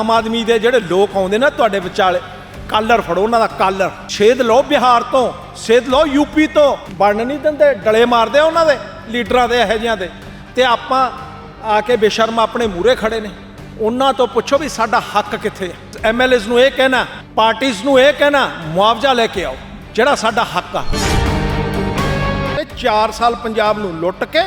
ਆਮ ਆਦਮੀ ਦੇ ਜਿਹੜੇ ਲੋਕ ਆਉਂਦੇ ਨਾ ਤੁਹਾਡੇ ਵਿਚਾਲੇ ਕਾਲਰ ਫੜੋ ਉਹਨਾਂ ਦਾ ਕਾਲਰ ਛੇਦ ਲਓ ਬਿਹਾਰ ਤੋਂ, ਛੇਦ ਲਓ ਯੂਪੀ ਤੋਂ ਬਣ ਨਹੀਂ ਦਿੰਦੇ, ਡਲੇ ਮਾਰਦੇ ਆ ਉਹਨਾਂ ਦੇ, ਲੀਡਰਾਂ ਦੇ ਇਹੋ ਜਿਹਿਆਂ ਦੇ। ਤੇ ਆਪਾਂ ਆ ਕੇ ਬੇਸ਼ਰਮ ਆਪਣੇ ਮੂਰੇ ਖੜੇ ਨੇ। ਉਹਨਾਂ ਤੋਂ ਪੁੱਛੋ ਵੀ ਸਾਡਾ ਹੱਕ ਕਿੱਥੇ ਹੈ ਐਮਐਲਏਸ ਨੂੰ ਇਹ ਕਹਿਣਾ ਪਾਰਟੀਆਂ ਨੂੰ ਇਹ ਕਹਿਣਾ, ਮੁਆਵਜ਼ਾ ਲੈ ਕੇ ਆਓ, ਜਿਹੜਾ ਸਾਡਾ ਹੱਕ ਆ। ਇਹ 4 ਸਾਲ ਪੰਜਾਬ ਨੂੰ ਲੁੱਟ ਕੇ,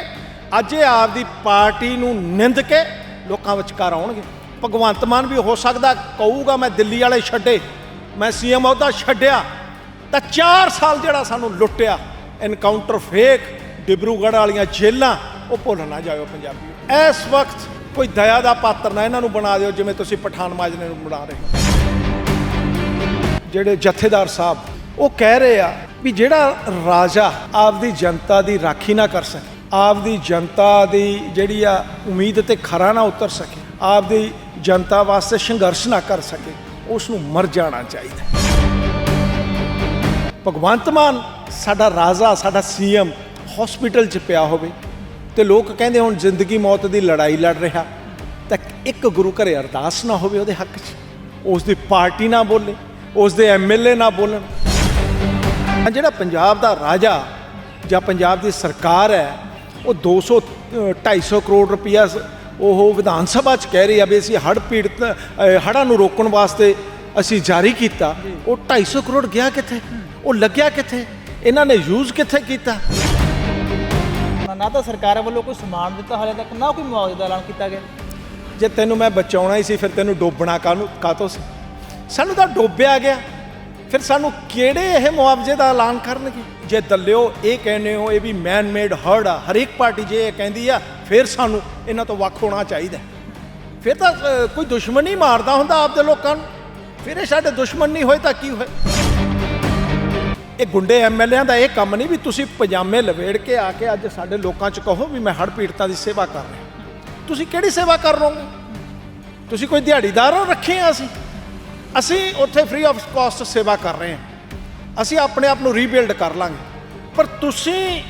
ਅੱਜ ਇਹ ਆਪਦੀ ਪਾਰਟੀ ਨੂੰ ਨਿੰਦ ਕੇ ਲੋਕਾਂ ਵਿਚਕਾਰ ਆਉਣਗੇ। ਭਗਵੰਤ ਮਾਨ ਵੀ ਹੋ ਸਕਦਾ ਕਹੂਗਾ ਮੈਂ ਦਿੱਲੀ ਵਾਲੇ ਛੱਡੇ, ਮੈਂ ਸੀਐਮ ਅਹੁਦਾ ਛੱਡਿਆ, ਤਾਂ 4 ਸਾਲ ਜਿਹੜਾ ਸਾਨੂੰ ਲੁੱਟਿਆ ਐਨਕਾਊਂਟਰ ਫੇਕ ਡਿਬਰੂਗੜ੍ਹ ਵਾਲੀਆਂ ਜੇਲਾਂ ਉਹ ਭੁੱਲ ਨਾ ਜਾਇਓ ਪੰਜਾਬੀ। ਇਸ ਵਕਤ ਕੋਈ ਦਇਆ ਦਾ ਪਾਤਰ ਨਾ ਇਹਨਾਂ ਨੂੰ ਬਣਾ ਦਿਓ, ਜਿਵੇਂ ਤੁਸੀਂ ਪਠਾਨ ਮਾਜਰੇ ਨੂੰ ਬਣਾ ਰਹੇ ਹੋ। ਜਿਹੜੇ ਜਥੇਦਾਰ ਸਾਹਿਬ, ਉਹ ਕਹਿ ਰਹੇ ਆ ਵੀ ਜਿਹੜਾ ਰਾਜਾ ਆਪਦੀ ਜਨਤਾ ਦੀ ਰਾਖੀ ਨਾ ਕਰ ਸਕੇ, ਆਪਦੀ ਜਨਤਾ ਦੀ ਜਿਹੜੀ ਆ ਉਮੀਦ ਤੇ ਖਰਾ ਨਾ ਉਤਰ ਸਕੇ, ਆਪਦੀ ਜਨਤਾ ਵਾਸਤੇ ਸੰਘਰਸ਼ ਨਾ ਕਰ ਸਕੇ ਉਸ ਨੂੰ ਮਰ ਜਾਣਾ ਚਾਹੀਦਾ ਭਗਵੰਤ ਮਾਨ ਸਾਡਾ ਰਾਜਾ ਸਾਡਾ ਸੀਐਮ ਹਸਪੀਟਲ 'ਚ ਪਿਆ ਹੋਵੇ ਤੇ ਲੋਕ ਕਹਿੰਦੇ ਹੁਣ ਜ਼ਿੰਦਗੀ ਮੌਤ ਦੀ ਲੜਾਈ ਲੜ ਰਿਹਾ ਤਾਂ ਇੱਕ ਗੁਰੂ ਘਰੇ ਅਰਦਾਸ ਨਾ ਹੋਵੇ ਉਹਦੇ ਹੱਕ 'ਚ। ਉਸ ਦੀ ਪਾਰਟੀ ਨਾ ਬੋਲੇ ਉਸ ਦੇ ਐਮਐਲਏ ਨਾ ਬੋਲਣ। ਜਿਹੜਾ ਪੰਜਾਬ ਦਾ ਰਾਜਾ ਜਾਂ ਪੰਜਾਬ ਦੀ ਸਰਕਾਰ ਹੈ ਉਹ 200 ਅ, 250 ਕਰੋੜ ਰੁਪਇਆ ਉਹ ਵਿਧਾਨ ਸਭਾ 'ਚ ਕਹਿ ਰਹੀ ਆ ਵੀ ਅਸੀਂ ਹੜ੍ਹ ਪੀੜਤ ਹੜ੍ਹਾਂ ਨੂੰ ਰੋਕਣ ਵਾਸਤੇ ਅਸੀਂ ਜਾਰੀ ਕੀਤਾ। ਉਹ 250 ਕਰੋੜ ਗਿਆ ਕਿੱਥੇ? ਉਹ ਲੱਗਿਆ ਕਿੱਥੇ? ਇਹਨਾਂ ਨੇ ਯੂਜ਼ ਕਿੱਥੇ ਕੀਤਾ? ਨਾ- ਤਾਂ ਸਰਕਾਰ ਵੱਲੋਂ ਕੋਈ ਸਮਾਨ ਦਿੱਤਾ ਹਾਲੇ ਤੱਕ ਨਾ ਕੋਈ ਮੁਆਵਜ਼ੇ ਦਾ ਐਲਾਨ ਕੀਤਾ ਗਿਆ। ਜੇ ਤੈਨੂੰ ਮੈਂ ਬਚਾਉਣਾ ਹੀ ਸੀ ਫਿਰ ਤੈਨੂੰ ਡੋਬਣਾ ਕਾਹਨੂੰ ਕਾਤੋਂ ਸੀ? ਸਾਨੂੰ ਤਾਂ ਡੋਬਿਆ ਗਿਆ। ਫਿਰ ਸਾਨੂੰ ਕਿਹੜੇ ਇਹ ਮੁਆਵਜ਼ੇ ਦਾ ਐਲਾਨ ਕਰਨਗੇ? ਜੇ ਦੱਲਿਓ ਇਹ ਕਹਿੰਦੇ ਹੋ ਇਹ ਵੀ ਮੈਨ ਮੇਡ ਹਰਡ ਆ। ਹਰੇਕ ਪਾਰਟੀ ਜੇ ਇਹ ਕਹਿੰਦੀ ਆ ਫਿਰ ਸਾਨੂੰ ਇਹਨਾਂ ਤੋਂ ਵੱਖ ਹੋਣਾ ਚਾਹੀਦਾ ਫਿਰ ਤਾਂ ਕੋਈ ਦੁਸ਼ਮਣ ਹੀ ਮਾਰਦਾ ਹੁੰਦਾ ਆਪਦੇ ਲੋਕਾਂ ਨੂੰ। ਫਿਰ ਇਹ ਸਾਡੇ ਦੁਸ਼ਮਣ ਨਹੀਂ ਹੋਏ ਤਾਂ ਕੀ ਹੋਏ? ਇਹ ਗੁੰਡੇ ਐਮਐਲਏਆਂ ਦਾ ਇਹ ਕੰਮ ਨਹੀਂ ਵੀ ਤੁਸੀਂ ਪਜਾਮੇ ਲਵੇੜ ਕੇ ਆ ਕੇ ਅੱਜ ਸਾਡੇ ਲੋਕਾਂ 'ਚ ਕਹੋ ਵੀ ਮੈਂ ਹੜ੍ਹ ਪੀੜਤਾਂ ਦੀ ਸੇਵਾ ਕਰ ਰਿਹਾ। ਤੁਸੀਂ ਕਿਹੜੀ ਸੇਵਾ ਕਰ ਰਹੋਗੇ ਤੁਸੀਂ ਕੋਈ ਦਿਹਾੜੀਦਾਰ ਰੱਖੇ ਆ ਅਸੀਂ। ਅਸੀਂ ਉੱਥੇ ਫ੍ਰੀ ਆਫ ਕਾਸਟ ਸੇਵਾ ਕਰ ਰਹੇ ਹਾਂ ਅਸੀਂ ਆਪਣੇ ਆਪ ਨੂੰ ਰੀਬਿਲਡ ਕਰ ਲਾਂਗੇ। ਪਰ ਤੁਸੀਂ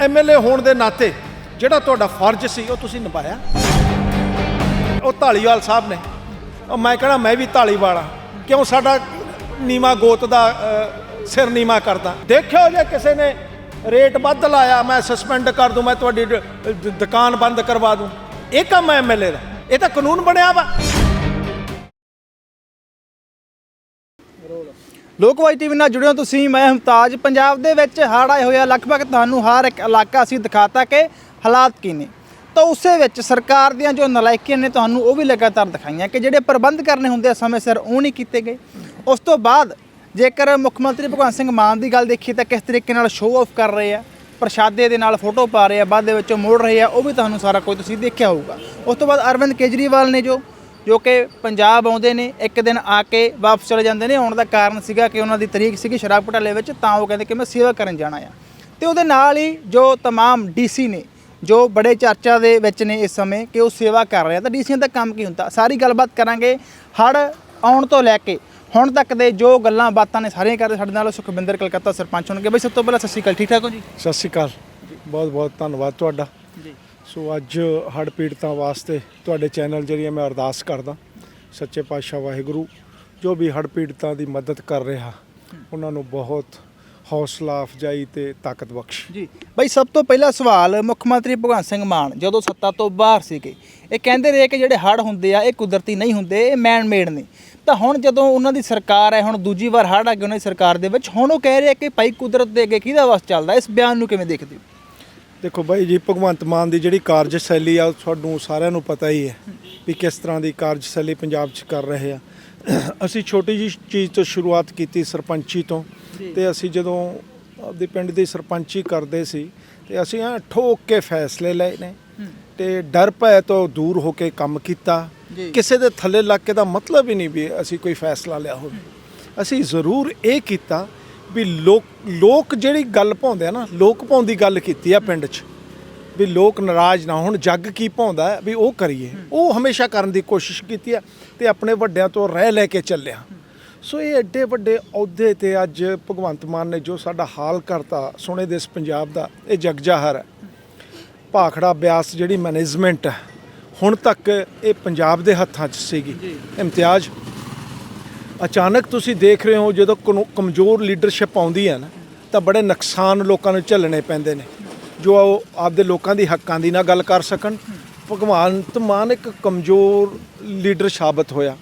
ਐਮਐਲਏ ਹੋਣ ਦੇ ਨਾਤੇ ਜਿਹੜਾ ਤੁਹਾਡਾ ਫਰਜ਼ ਸੀ, ਉਹ ਤੁਸੀਂ ਨਿਭਾਇਆ। ਉਹ ਢਾਲੀਵਾਲ ਸਾਹਿਬ ਨੇ। ਉਹ ਮੈਂ ਕਹਣਾ, ਮੈਂ ਵੀ ਢਾਲੀਵਾਲ ਆ ਕਿਉਂ ਸਾਡਾ ਨੀਮਾ ਗੋਤ ਦਾ ਸਿਰ ਨੀਮਾ ਕਰਦਾ? ਦੇਖਿਓ ਜੇ ਕਿਸੇ ਨੇ ਰੇਟ ਵੱਧ ਲਾਇਆ, ਮੈਂ ਸਸਪੈਂਡ ਕਰ ਦੂੰ, ਮੈਂ ਤੁਹਾਡੀ ਦੁਕਾਨ ਬੰਦ ਕਰਵਾ ਦੂੰ। ਇਹ ਕੰਮ ਹੈ ਐਮਐਲਏ ਦਾ। ਇਹ ਤਾਂ ਕਾਨੂੰਨ ਬਣਿਆ ਵਾ। ਲੋਕਵਾਈ ਟੀਵੀ ਨਾਲ ਜੁੜਿਓ ਤੁਸੀਂ। ਮੈਂ ਹਮਤਾਜ। ਪੰਜਾਬ ਦੇ ਵਿੱਚ ਹੜ੍ਹ ਆਏ ਹੋਇਆ ਲਗਭਗ ਤੁਹਾਨੂੰ ਹਰ ਇੱਕ ਇਲਾਕਾ ਅਸੀਂ ਦਿਖਾਤਾ ਕਿ ਹਾਲਾਤ ਕੀ ਨੇ ਤਾਂ ਉਸੇ ਵਿੱਚ ਸਰਕਾਰ ਦੀਆਂ ਜੋ ਨਲਾਇਕੀਆਂ ਨੇ ਤੁਹਾਨੂੰ ਉਹ ਵੀ ਲਗਾਤਾਰ ਦਿਖਾਈਆਂ ਕਿ ਜਿਹੜੇ ਪ੍ਰਬੰਧ ਕਰਨੇ ਹੁੰਦੇ ਆ ਸਮੇਂ ਸਿਰ ਉਹ ਨਹੀਂ ਕੀਤੇ ਗਏ ਉਸ ਤੋਂ ਬਾਅਦ ਜੇਕਰ ਮੁੱਖ ਮੰਤਰੀ ਭਗਵੰਤ ਸਿੰਘ ਮਾਨ ਦੀ ਗੱਲ ਦੇਖੀਏ ਤਾਂ ਕਿਸ ਤਰੀਕੇ ਨਾਲ ਸ਼ੋਅ ਆਫ ਕਰ ਰਹੇ ਆ ਪ੍ਰਸ਼ਾਦੇ ਦੇ ਨਾਲ ਫੋਟੋ ਪਾ ਰਹੇ ਆ ਬਾਅਦ ਦੇ ਵਿੱਚੋਂ ਮੋੜ ਰਹੇ ਆ ਉਹ ਵੀ ਤੁਹਾਨੂੰ ਸਾਰਾ ਕੁਝ ਤੁਸੀਂ ਦੇਖਿਆ ਹੋਊਗਾ ਉਸ ਤੋਂ ਬਾਅਦ ਅਰਵਿੰਦ ਕੇਜਰੀਵਾਲ ਨੇ ਜੋ ਜੋ ਕਿ ਪੰਜਾਬ ਆਉਂਦੇ ਨੇ ਇੱਕ ਦਿਨ ਆ ਕੇ ਵਾਪਸ ਚਲੇ ਜਾਂਦੇ ਨੇ ਆਉਣ ਦਾ ਕਾਰਨ ਸੀਗਾ ਕਿ ਉਹਨਾਂ ਦੀ ਤਰੀਕ ਸੀਗੀ ਸ਼ਰਾਬ ਘੁਟਾਲੇ ਵਿੱਚ ਤਾਂ ਉਹ ਕਹਿੰਦੇ ਕਿ ਮੈਂ ਸੇਵਾ ਕਰਨ ਜਾਣਾ ਆ ਤੇ ਉਹਦੇ ਨਾਲ ਹੀ ਜੋ तमाम ਡੀਸੀ ਨੇ ਜੋ ਬੜੇ ਚਰਚਾ ਦੇ ਵਿੱਚ ਨੇ ਇਸ ਸਮੇਂ ਕਿ ਉਹ ਸੇਵਾ ਕਰ ਰਹੇ। ਤਾਂ ਡੀਸੀਆਂ ਦਾ ਕੰਮ ਕੀ ਹੁੰਦਾ? ਸਾਰੀ ਗੱਲਬਾਤ ਕਰਾਂਗੇ ਹੜ ਆਉਣ ਤੋਂ ਲੈ ਕੇ ਹੁਣ ਤੱਕ ਦੇ ਜੋ ਗੱਲਾਂ ਬਾਤਾਂ ਨੇ ਸਾਰੀਆਂ ਕਰਦੇ ਸਾਡੇ ਨਾਲ ਸੁਖਵਿੰਦਰ ਕਲਕੱਤਾ ਸਰਪੰਚ ਹੋਣਗੇ। ਬਈ ਸਭ ਤੋਂ ਪਹਿਲਾਂ ਸਤਿ ਸ਼੍ਰੀ ਅਕਾਲ। ਠੀਕ ਠਾਕ ਹੋ ਜੀ? ਸਤਿ ਸ਼੍ਰੀ ਅਕਾਲ। ਬਹੁਤ ਬਹੁਤ ਧੰਨਵਾਦ ਤੁਹਾਡਾ। ਜੀ। ਸੋ ਅੱਜ ਹੜ੍ਹ ਪੀੜਤਾਂ ਵਾਸਤੇ ਤੁਹਾਡੇ ਚੈਨਲ ਜਰੀਏ ਮੈਂ ਅਰਦਾਸ ਕਰਦਾ। ਸੱਚੇ ਪਾਤਸ਼ਾਹ ਵਾਹਿਗੁਰੂ ਜੋ ਵੀ ਹੜ੍ਹ ਪੀੜਤਾਂ ਦੀ ਮਦਦ ਕਰ ਰਿਹਾ ਉਹਨਾਂ ਨੂੰ ਬਹੁਤ ਹੌਸਲਾ ਅਫਜਾਈ ਤੇ ਤਾਕਤ ਬਖਸ਼। ਜੀ। ਬਈ ਸਭ ਤੋਂ ਪਹਿਲਾ ਸਵਾਲ ਮੁੱਖ ਮੰਤਰੀ ਭਗਵੰਤ ਸਿੰਘ ਮਾਨ ਜਦੋਂ ਸੱਤਾ ਤੋਂ ਬਾਹਰ ਸੀਗੇ ਇਹ ਕਹਿੰਦੇ ਰਹੇ ਕਿ ਜਿਹੜੇ ਹੜ੍ਹ ਹੁੰਦੇ ਆ ਇਹ ਕੁਦਰਤੀ ਨਹੀਂ ਹੁੰਦੇ ਇਹ ਮੈਨ ਮੇਡ ਨੇ। ਤਾਂ ਹੁਣ ਜਦੋਂ ਉਹਨਾਂ ਦੀ ਸਰਕਾਰ ਹੈ ਹੁਣ ਦੂਜੀ ਵਾਰ ਹੜ੍ਹ ਆ ਗਏ ਉਹਨਾਂ ਦੀ ਸਰਕਾਰ ਦੇ ਵਿੱਚ ਹੁਣ ਉਹ ਕਹਿ ਰਹੇ ਆ ਕਿ ਭਾਈ ਕੁਦਰਤ ਦੇ ਅੱਗੇ ਕਿਹਦਾ ਵਸ ਚੱਲਦਾ ਇਸ ਬਿਆਨ ਨੂੰ ਕਿਵੇਂ ਦੇਖਦੇ ਹੋ? ਦੇਖੋ ਬਾਈ ਜੀ ਭਗਵੰਤ ਮਾਨ ਦੀ ਜਿਹੜੀ ਕਾਰਜਸ਼ੈਲੀ ਆ ਤੁਹਾਨੂੰ ਸਾਰਿਆਂ ਨੂੰ ਪਤਾ ਹੀ ਹੈ। ਵੀ ਕਿਸ ਤਰ੍ਹਾਂ ਦੀ ਕਾਰਜਸ਼ੈਲੀ ਪੰਜਾਬ 'ਚ ਕਰ ਰਹੇ ਆ। ਅਸੀਂ ਛੋਟੀ ਜੀ ਚੀਜ਼ ਤੋਂ ਸ਼ੁਰੂਆਤ ਕੀਤੀ ਸਰਪੰਚੀ ਤੋਂ ਤੇ ਅਸੀਂ ਜਦੋਂ ਆਪਦੇ ਪਿੰਡ ਦੀ ਸਰਪੰਚੀ ਕਰਦੇ ਸੀ ਤੇ ਅਸੀਂ ਆ ਠੋਕ ਕੇ ਫੈਸਲੇ ਲਏ ਨੇ ਤੇ ਡਰ ਭੈ ਤੋਂ ਦੂਰ ਹੋ ਕੇ ਕੰਮ ਕੀਤਾ। ਕਿਸੇ ਦੇ ਥੱਲੇ ਲੱਗ ਕੇ ਦਾ ਮਤਲਬ ਹੀ ਨਹੀਂ ਵੀ ਅਸੀਂ ਕੋਈ ਫੈਸਲਾ ਲਿਆ ਹੋਵੇ। ਅਸੀਂ ਜ਼ਰੂਰ ਇਹ ਕੀਤਾ ਵੀ ਲੋਕ ਲੋਕ ਜਿਹੜੀ ਗੱਲ ਪਾਉਂਦੇ ਆ ਨਾ ਲੋਕ ਪਾਉਂਦੀ ਗੱਲ ਕੀਤੀ ਆ ਪਿੰਡ 'ਚ। ਵੀ ਲੋਕ ਨਾਰਾਜ਼ ਨਾ ਹੋਣ ਜੱਗ ਕੀ ਪਾਉਂਦਾ ਹੈ, ਵੀ ਉਹ ਕਰੀਏ। ਉਹ ਹਮੇਸ਼ਾ ਕਰਨ ਦੀ ਕੋਸ਼ਿਸ਼ ਕੀਤੀ ਆ ਤੇ ਆਪਣੇ ਵੱਡਿਆਂ ਤੋਂ ਰਹਿ ਲੈ ਕੇ ਚੱਲਿਆ। ਸੋ ਇਹ ਐਡੇ ਵੱਡੇ ਅਹੁਦੇ ਤੇ ਅੱਜ ਭਗਵੰਤ ਮਾਨ ਨੇ ਜੋ ਸਾਡਾ ਹਾਲ ਕਰਤਾ ਸੋਹਣੇ ਦੇਸ ਪੰਜਾਬ ਦਾ ਇਹ ਜਗ ਜਾਹਰ ਹੈ। ਭਾਖੜਾ ਬਿਆਸ ਜਿਹੜੀ ਮੈਨੇਜਮੈਂਟ ਹੈ ਹੁਣ ਤੱਕ ਇਹ ਪੰਜਾਬ ਦੇ ਹੱਥਾਂ 'ਚ ਸੀਗੀ। ਇਮਤਿਆਜ਼ ਅਚਾਨਕ ਤੁਸੀਂ ਦੇਖ ਰਹੇ ਹੋ ਜਦੋਂ ਕਮਜ਼ੋਰ ਲੀਡਰਸ਼ਿਪ ਆਉਂਦੀ ਹੈ ਨਾ ਤਾਂ ਬੜੇ ਨੁਕਸਾਨ ਲੋਕਾਂ ਨੂੰ ਝੱਲਣੇ ਪੈਂਦੇ ਨੇ। ਜੋ ਆਪਦੇ ਲੋਕਾਂ ਦੀ ਹੱਕਾਂ ਦੀ ਨਾ ਗੱਲ ਕਰ ਸਕਣ। ਭਗਵੰਤ ਮਾਨ ਇੱਕ ਕਮਜ਼ੋਰ ਲੀਡਰ ਸਾਬਤ ਹੋਇਆ।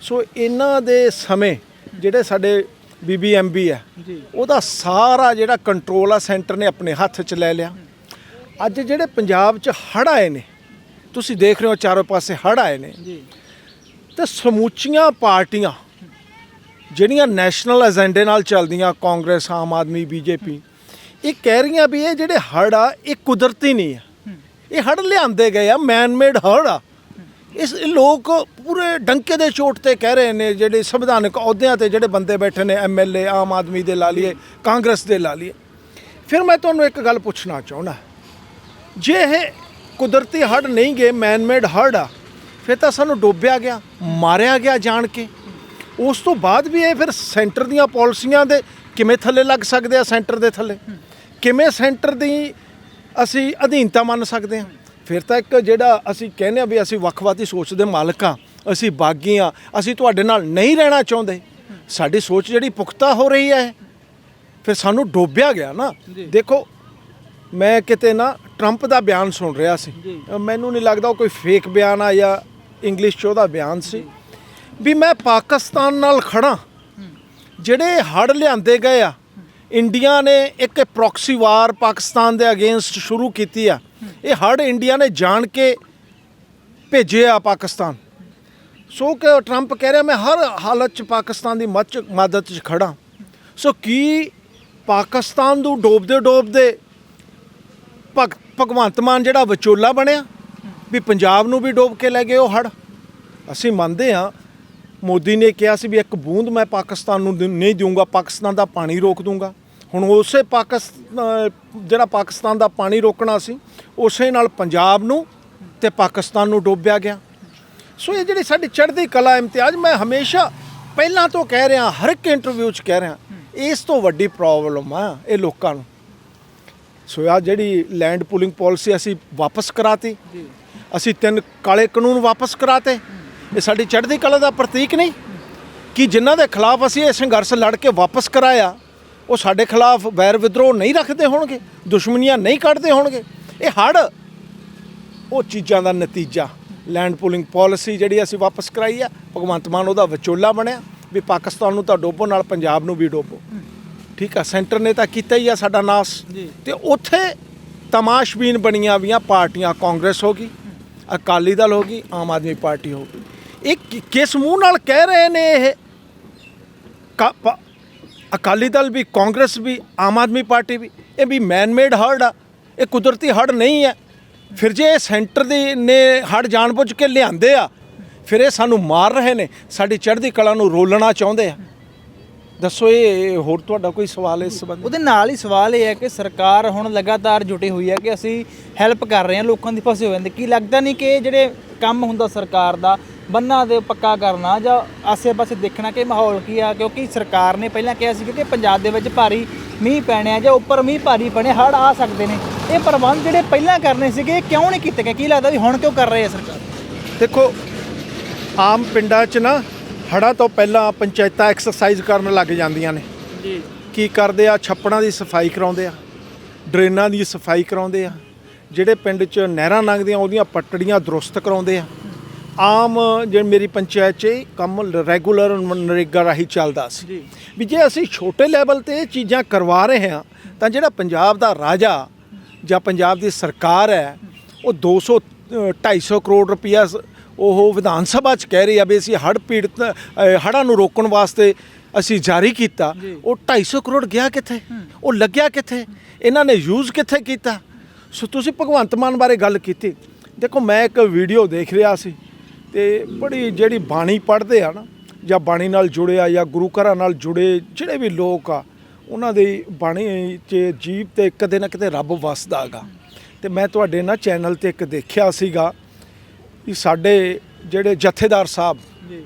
ਸੋ ਇਹਨਾਂ ਦੇ ਸਮੇਂ ਜਿਹੜੇ ਸਾਡੇ ਬੀਬੀਐਮਬੀ ਹੈ। ਉਹਦਾ ਸਾਰਾ ਜਿਹੜਾ ਕੰਟਰੋਲ ਆ ਸੈਂਟਰ ਨੇ ਆਪਣੇ ਹੱਥ 'ਚ ਲੈ ਲਿਆ। ਅੱਜ ਜਿਹੜੇ ਪੰਜਾਬ 'ਚ ਹੜ੍ਹ ਆਏ ਨੇ ਤੁਸੀਂ ਦੇਖ ਰਹੇ ਹੋ ਚਾਰੋਂ ਪਾਸੇ ਹੜ੍ਹ ਆਏ ਨੇ। ਤੇ ਸਮੁੱਚੀਆਂ ਪਾਰਟੀਆਂ ਜਿਹੜੀਆਂ ਨੈਸ਼ਨਲ ਏਜੰਡੇ ਨਾਲ ਚੱਲਦੀਆਂ ਕਾਂਗਰਸ ਆਮ ਆਦਮੀ ਬੀਜੇਪੀ ਇਹ ਕਹਿ ਰਹੀਆਂ ਵੀ ਇਹ ਜਿਹੜੇ ਹੜ੍ਹ ਆ ਇਹ ਕੁਦਰਤੀ ਨਹੀਂ ਆ। ਇਹ ਹੜ੍ਹ ਲਿਆਂਦੇ ਗਏ ਆ ਮੈਨ ਮੇਡ ਹੜ੍ਹ ਆ। ਇਸ ਲੋਕ ਪੂਰੇ ਡੰਕੇ ਦੇ ਚੋਟ ਤੇ ਕਹਿ ਰਹੇ ਨੇ ਜਿਹੜੇ ਸੰਵਿਧਾਨਕ ਅਹੁਦਿਆਂ ਤੇ ਜਿਹੜੇ ਬੰਦੇ ਬੈਠੇ ਨੇ ਐਮਐਲਏ ਆਮ ਆਦਮੀ ਦੇ ਲਾ ਲਈਏ ਕਾਂਗਰਸ ਦੇ ਲਾ ਲਈਏ। ਫਿਰ ਮੈਂ ਤੁਹਾਨੂੰ ਇੱਕ ਗੱਲ ਪੁੱਛਣਾ ਚਾਹੁੰਦਾ। ਜੇ ਇਹ ਕੁਦਰਤੀ ਹੜ੍ਹ ਨਹੀਂ ਗਏ ਮੈਨ ਮੇਡ ਹੜ੍ਹ ਆ ਫਿਰ ਤਾਂ ਸਾਨੂੰ ਡੋਬਿਆ ਗਿਆ ਮਾਰਿਆ ਗਿਆ ਜਾਣ ਕੇ। ਉਸ ਤੋਂ ਬਾਅਦ ਵੀ ਇਹ ਫਿਰ ਸੈਂਟਰ ਦੀਆਂ ਪਾਲਿਸੀਆਂ ਦੇ ਕਿਵੇਂ ਥੱਲੇ ਲੱਗ ਸਕਦੇ ਆ ਸੈਂਟਰ ਦੇ ਥੱਲੇ? ਕਿਵੇਂ ਸੈਂਟਰ ਦੀ ਅਸੀਂ ਅਧੀਨਤਾ ਮੰਨ ਸਕਦੇ ਹਾਂ? ਫਿਰ ਤਾਂ ਇੱਕ ਜਿਹੜਾ ਅਸੀਂ ਕਹਿੰਦੇ ਆ ਵੀ ਅਸੀਂ ਵੱਖਵਾਦੀ ਸੋਚ ਦੇ ਮਾਲਕ ਆ ਅਸੀਂ ਬਾਗੀ ਆ ਅਸੀਂ ਤੁਹਾਡੇ ਨਾਲ ਨਹੀਂ ਰਹਿਣਾ ਚਾਹੁੰਦੇ। ਸਾਡੀ ਸੋਚ ਜਿਹੜੀ ਪੁਖਤਾ ਹੋ ਰਹੀ ਹੈ ਫਿਰ ਸਾਨੂੰ ਡੋਬਿਆ ਗਿਆ ਨਾ। ਦੇਖੋ ਮੈਂ ਕਿਤੇ ਨਾ ਟਰੰਪ ਦਾ ਬਿਆਨ ਸੁਣ ਰਿਹਾ ਸੀ। ਮੈਨੂੰ ਨਹੀਂ ਲੱਗਦਾ ਉਹ ਕੋਈ ਫੇਕ ਬਿਆਨ ਆ ਜਾਂ ਇੰਗਲਿਸ਼ 'ਚ ਉਹਦਾ ਬਿਆਨ ਸੀ। ਵੀ ਮੈਂ ਪਾਕਿਸਤਾਨ ਨਾਲ ਖੜਾ ਜਿਹੜੇ ਹੜ ਲਿਆਂਦੇ ਗਏ ਆ ਇੰਡੀਆ ਨੇ ਇੱਕ ਪ੍ਰੋਕਸੀ ਵਾਰ ਪਾਕਿਸਤਾਨ ਦੇ ਅਗੇਂਸਟ ਸ਼ੁਰੂ ਕੀਤੀ ਆ। ਇਹ ਹੜ ਇੰਡੀਆ ਨੇ ਜਾਣ ਕੇ ਭੇਜਿਆ ਪਾਕਿਸਤਾਨ। ਸੋ ਕਿ ਟਰੰਪ ਕਹਿ ਰਿਹਾ, ਮੈਂ ਹਰ ਹਾਲਤ 'ਚ ਪਾਕਿਸਤਾਨ ਦੀ ਮੱਚ, ਮਦਦ 'ਚ ਖੜਾ ਸੋ ਕੀ ਪਾਕਿਸਤਾਨ ਨੂੰ ਡੋਬਦੇ ਡੋਬਦੇ ਭਗ, ਭਗਵੰਤ ਮਾਨ ਜਿਹੜਾ ਵਿਚੋਲਾ ਬਣਿਆ, ਵੀ ਪੰਜਾਬ ਨੂੰ ਵੀ ਡੋਬ ਕੇ ਲੈ ਗਏ ਉਹ ਹੜ? ਅਸੀਂ ਮੰਨਦੇ ਹਾਂ ਮੋਦੀ ਨੇ ਕਿਹਾ ਸੀ ਵੀ ਇੱਕ ਬੂੰਦ ਮੈਂ ਪਾਕਿਸਤਾਨ ਨੂੰ ਨਹੀਂ ਦਊਂਗਾ ਪਾਕਿਸਤਾਨ ਦਾ ਪਾਣੀ ਰੋਕ ਦਊਂਗਾ ਹੁਣ ਉਸੇ ਪਾਕਿਸਤਾਨ ਜਿਹੜਾ ਪਾਕਿਸਤਾਨ ਦਾ ਪਾਣੀ ਰੋਕਣਾ ਸੀ ਉਸੇ ਨਾਲ ਪੰਜਾਬ ਨੂੰ ਤੇ ਪਾਕਿਸਤਾਨ ਨੂੰ ਡੋਬਿਆ ਗਿਆ। ਸੋ ਇਹ ਜਿਹੜੀ ਸਾਡੀ ਚੜ੍ਹਦੀ ਕਲਾ ਇਮਤਿਆਜ਼ ਮੈਂ ਹਮੇਸ਼ਾ ਪਹਿਲਾਂ ਤੋਂ ਕਹਿ ਰਿਹਾ ਹਰ ਇੱਕ ਇੰਟਰਵਿਊ 'ਚ ਕਹਿ ਰਿਹਾ ਇਸ ਤੋਂ ਵੱਡੀ ਪ੍ਰੋਬਲਮ ਆ ਇਹ ਲੋਕਾਂ ਨੂੰ। ਸੋ ਆ ਜਿਹੜੀ ਲੈਂਡ ਪੂਲਿੰਗ ਪਾਲਿਸੀ ਅਸੀਂ ਵਾਪਸ ਕਰਾਤੀ ਅਸੀਂ ਤਿੰਨ ਕਾਲੇ ਕਾਨੂੰਨ ਵਾਪਸ ਕਰਾਤੇ ਇਹ ਸਾਡੀ ਚੜ੍ਹਦੀ ਕਲਾ ਦਾ ਪ੍ਰਤੀਕ ਨਹੀਂ ਕਿ ਜਿਨ੍ਹਾਂ ਦੇ ਖਿਲਾਫ ਅਸੀਂ ਇਹ ਸੰਘਰਸ਼ ਲੜ ਕੇ ਵਾਪਸ ਕਰਾਇਆ ਉਹ ਸਾਡੇ ਖਿਲਾਫ ਵੈਰ ਵਿਦਰੋਹ ਨਹੀਂ ਰੱਖਦੇ ਹੋਣਗੇ ਦੁਸ਼ਮਣੀਆਂ ਨਹੀਂ ਕੱਢਦੇ ਹੋਣਗੇ। ਇਹ ਹੜ ਉਹ ਚੀਜ਼ਾਂ ਦਾ ਨਤੀਜਾ। ਲੈਂਡ ਪੂਲਿੰਗ ਪਾਲਿਸੀ ਜਿਹੜੀ ਅਸੀਂ ਵਾਪਸ ਕਰਾਈ ਆ ਭਗਵੰਤ ਮਾਨ ਉਹਦਾ ਵਿਚੋਲਾ ਬਣਿਆ ਵੀ ਪਾਕਿਸਤਾਨ ਨੂੰ ਤਾਂ ਡੋਬੋ ਨਾਲ ਪੰਜਾਬ ਨੂੰ ਵੀ ਡੋਬੋ। ਠੀਕ ਆ ਸੈਂਟਰ ਨੇ ਤਾਂ ਕੀਤਾ ਹੀ ਆ ਸਾਡਾ ਨਾਸ। ਤੇ ਉੱਥੇ ਤਮਾਸ਼ਬੀਨ ਬਣੀਆਂ ਵੀਆਂ ਪਾਰਟੀਆਂ ਕਾਂਗਰਸ ਹੋ ਗਈ ਅਕਾਲੀ ਦਲ ਹੋ ਗਈ ਆਮ ਆਦਮੀ ਪਾਰਟੀ ਹੋ ਗਈ। ਇਹ ਕਿ- ਕਿਸ ਮੂੰਹ ਨਾਲ ਕਹਿ ਰਹੇ ਨੇ ਇਹ? ਕਾ- ਅਕਾਲੀ ਦਲ ਵੀ, ਕਾਂਗਰਸ ਵੀ, ਆਮ ਆਦਮੀ ਪਾਰਟੀ ਵੀ, ਇਹ ਵੀ ਮੈਨ ਮੇਡ ਹਰਡ ਆ। ਇਹ ਕੁਦਰਤੀ ਹੜ ਨਹੀਂ ਹੈ। ਫਿਰ ਜੇ ਸੈਂਟਰ ਦੇ ਨੇ ਹੜ ਜਾਣਬੁੱਝ ਕੇ ਲਿਆਂਦੇ ਆ, ਫਿਰ ਇਹ ਸਾਨੂੰ ਮਾਰ ਰਹੇ ਨੇ। ਸਾਡੀ ਚੜ੍ਹਦੀ ਕਲਾ ਨੂੰ ਰੋਲਣਾ ਚਾਹੁੰਦੇ ਆ। ਦੱਸੋ, ਇਹ ਹੋਰ ਤੁਹਾਡਾ ਕੋਈ ਸਵਾਲ ਇਸ ਸੰਬੰਧ ਉਹਦੇ ਨਾਲ ਹੀ ਸਵਾਲ ਇਹ ਹੈ ਕਿ ਸਰਕਾਰ ਹੁਣ ਲਗਾਤਾਰ ਜੁਟੀ ਹੋਈ ਹੈ ਕਿ ਅਸੀਂ ਹੈਲਪ ਕਰ ਰਹੇ ਹਾਂ ਲੋਕਾਂ ਦੀ ਫਸੇ ਹੋਏ ਨੇ ਕੀ ਲੱਗਦਾ ਨਹੀਂ ਕਿ ਜਿਹੜੇ ਕੰਮ ਹੁੰਦਾ ਸਰਕਾਰ ਦਾ ਬੰਨਾਂ ਦੇ ਪੱਕਾ ਕਰਨਾ ਜਾਂ ਆਸੇ-ਪਾਸੇ ਦੇਖਣਾ ਕਿ ਮਾਹੌਲ ਕੀ ਆ ਕਿਉਂਕਿ ਸਰਕਾਰ ਨੇ ਪਹਿਲਾਂ ਕਿਹਾ ਸੀ ਕਿ ਪੰਜਾਬ ਦੇ ਵਿੱਚ ਭਾਰੀ ਮੀਂਹ ਪੈਣੇ ਆ ਜਾਂ ਉੱਪਰ ਮੀਂਹ ਭਾਰੀ ਪਣੇ ਹੜ ਆ ਸਕਦੇ ਨੇ। ਇਹ ਪ੍ਰਬੰਧ ਜਿਹੜੇ ਪਹਿਲਾਂ ਕਰਨੇ ਸੀਗੇ ਇਹ ਕਿਉਂ ਨਹੀਂ ਕੀਤੇ ਗਏ? ਕੀ ਲੱਗਦਾ ਵੀ ਹੁਣ ਕਿਉਂ ਕਰ ਰਹੀ ਹੈ ਸਰਕਾਰ? ਦੇਖੋ ਆਮ ਪਿੰਡਾਂ 'ਚ ਨਾ ਹੜ੍ਹਾਂ ਤੋਂ ਪਹਿਲਾਂ ਪੰਚਾਇਤਾਂ ਐਕਸਰਸਾਈਜ਼ ਕਰਨ ਲੱਗ ਜਾਂਦੀਆਂ ਨੇ। ਜੀ। ਕੀ ਕਰਦੇ ਆ? ਛੱਪੜਾਂ ਦੀ ਸਫ਼ਾਈ ਕਰਾਉਂਦੇ ਆ ਡਰੇਨਾਂ ਦੀ ਸਫ਼ਾਈ ਕਰਾਉਂਦੇ ਆ ਜਿਹੜੇ ਪਿੰਡ 'ਚ ਨਹਿਰਾਂ ਲੰਘਦੀਆਂ ਉਹਦੀਆਂ ਪਟੜੀਆਂ ਦਰੁਸਤ ਕਰਾਉਂਦੇ ਆ। ਆਮ ਜੇ ਮੇਰੀ ਪੰਚਾਇਤ 'ਚ ਕੰਮ ਰੈਗੂਲਰ ਨਰੇਗਾ ਰਾਹੀਂ ਚੱਲਦਾ ਸੀ। ਵੀ ਜੇ ਅਸੀਂ ਛੋਟੇ ਲੈਵਲ ਤੇ ਇਹ ਚੀਜ਼ਾਂ ਕਰਵਾ ਰਹੇ ਹਾਂ ਤਾਂ ਜਿਹੜਾ ਪੰਜਾਬ ਦਾ ਰਾਜਾ ਜਾਂ ਪੰਜਾਬ ਦੀ ਸਰਕਾਰ ਹੈ ਉਹ 200 ਅ, 250 ਕਰੋੜ ਰੁਪਇਆ ਉਹ ਵਿਧਾਨ ਸਭਾ 'ਚ ਕਹਿ ਰਹੀ ਆ ਵੀ ਅਸੀਂ ਹੜ੍ਹ ਪੀੜਤ ਅ, ਹੜ੍ਹਾਂ ਨੂੰ ਰੋਕਣ ਵਾਸਤੇ ਅਸੀਂ ਜਾਰੀ ਕੀਤਾ। ਉਹ 250 ਕਰੋੜ ਗਿਆ ਕਿੱਥੇ? ਉਹ ਲੱਗਿਆ ਕਿੱਥੇ? ਇਹਨਾਂ ਨੇ ਯੂਜ਼ ਕਿੱਥੇ ਕੀਤਾ? ਸੋ ਤੁਸੀਂ ਭਗਵੰਤ ਮਾਨ ਬਾਰੇ ਗੱਲ ਕੀਤੀ। ਦੇਖੋ ਮੈਂ ਇੱਕ ਵੀਡੀਓ ਦੇਖ ਰਿਹਾ ਸੀ। ਤੇ ਬੜੀ ਜਿਹੜੀ ਬਾਣੀ ਪੜ੍ਹਦੇ ਆ ਨਾ ਜਾਂ ਬਾਣੀ ਨਾਲ ਜੁੜੇ ਆ ਜਾਂ ਗੁਰੂ ਘਰਾਂ ਨਾਲ ਜੁੜੇ ਜਿਹੜੇ ਵੀ ਲੋਕ ਆ ਉਹਨਾਂ ਦੀ ਬਾਣੀ 'ਚ ਜੀਵ ਤੇ ਕਦੇ ਨਾ ਕਿਤੇ ਰੱਬ ਵਸਦਾ ਹੈਗਾ ਤੇ ਮੈਂ ਤੁਹਾਡੇ ਨਾ ਚੈਨਲ ਤੇ ਇੱਕ ਦੇਖਿਆ ਸੀਗਾ ਕਿ ਸਾਡੇ ਜਿਹੜੇ ਜਥੇਦਾਰ ਸਾਹਿਬ ਜੀ।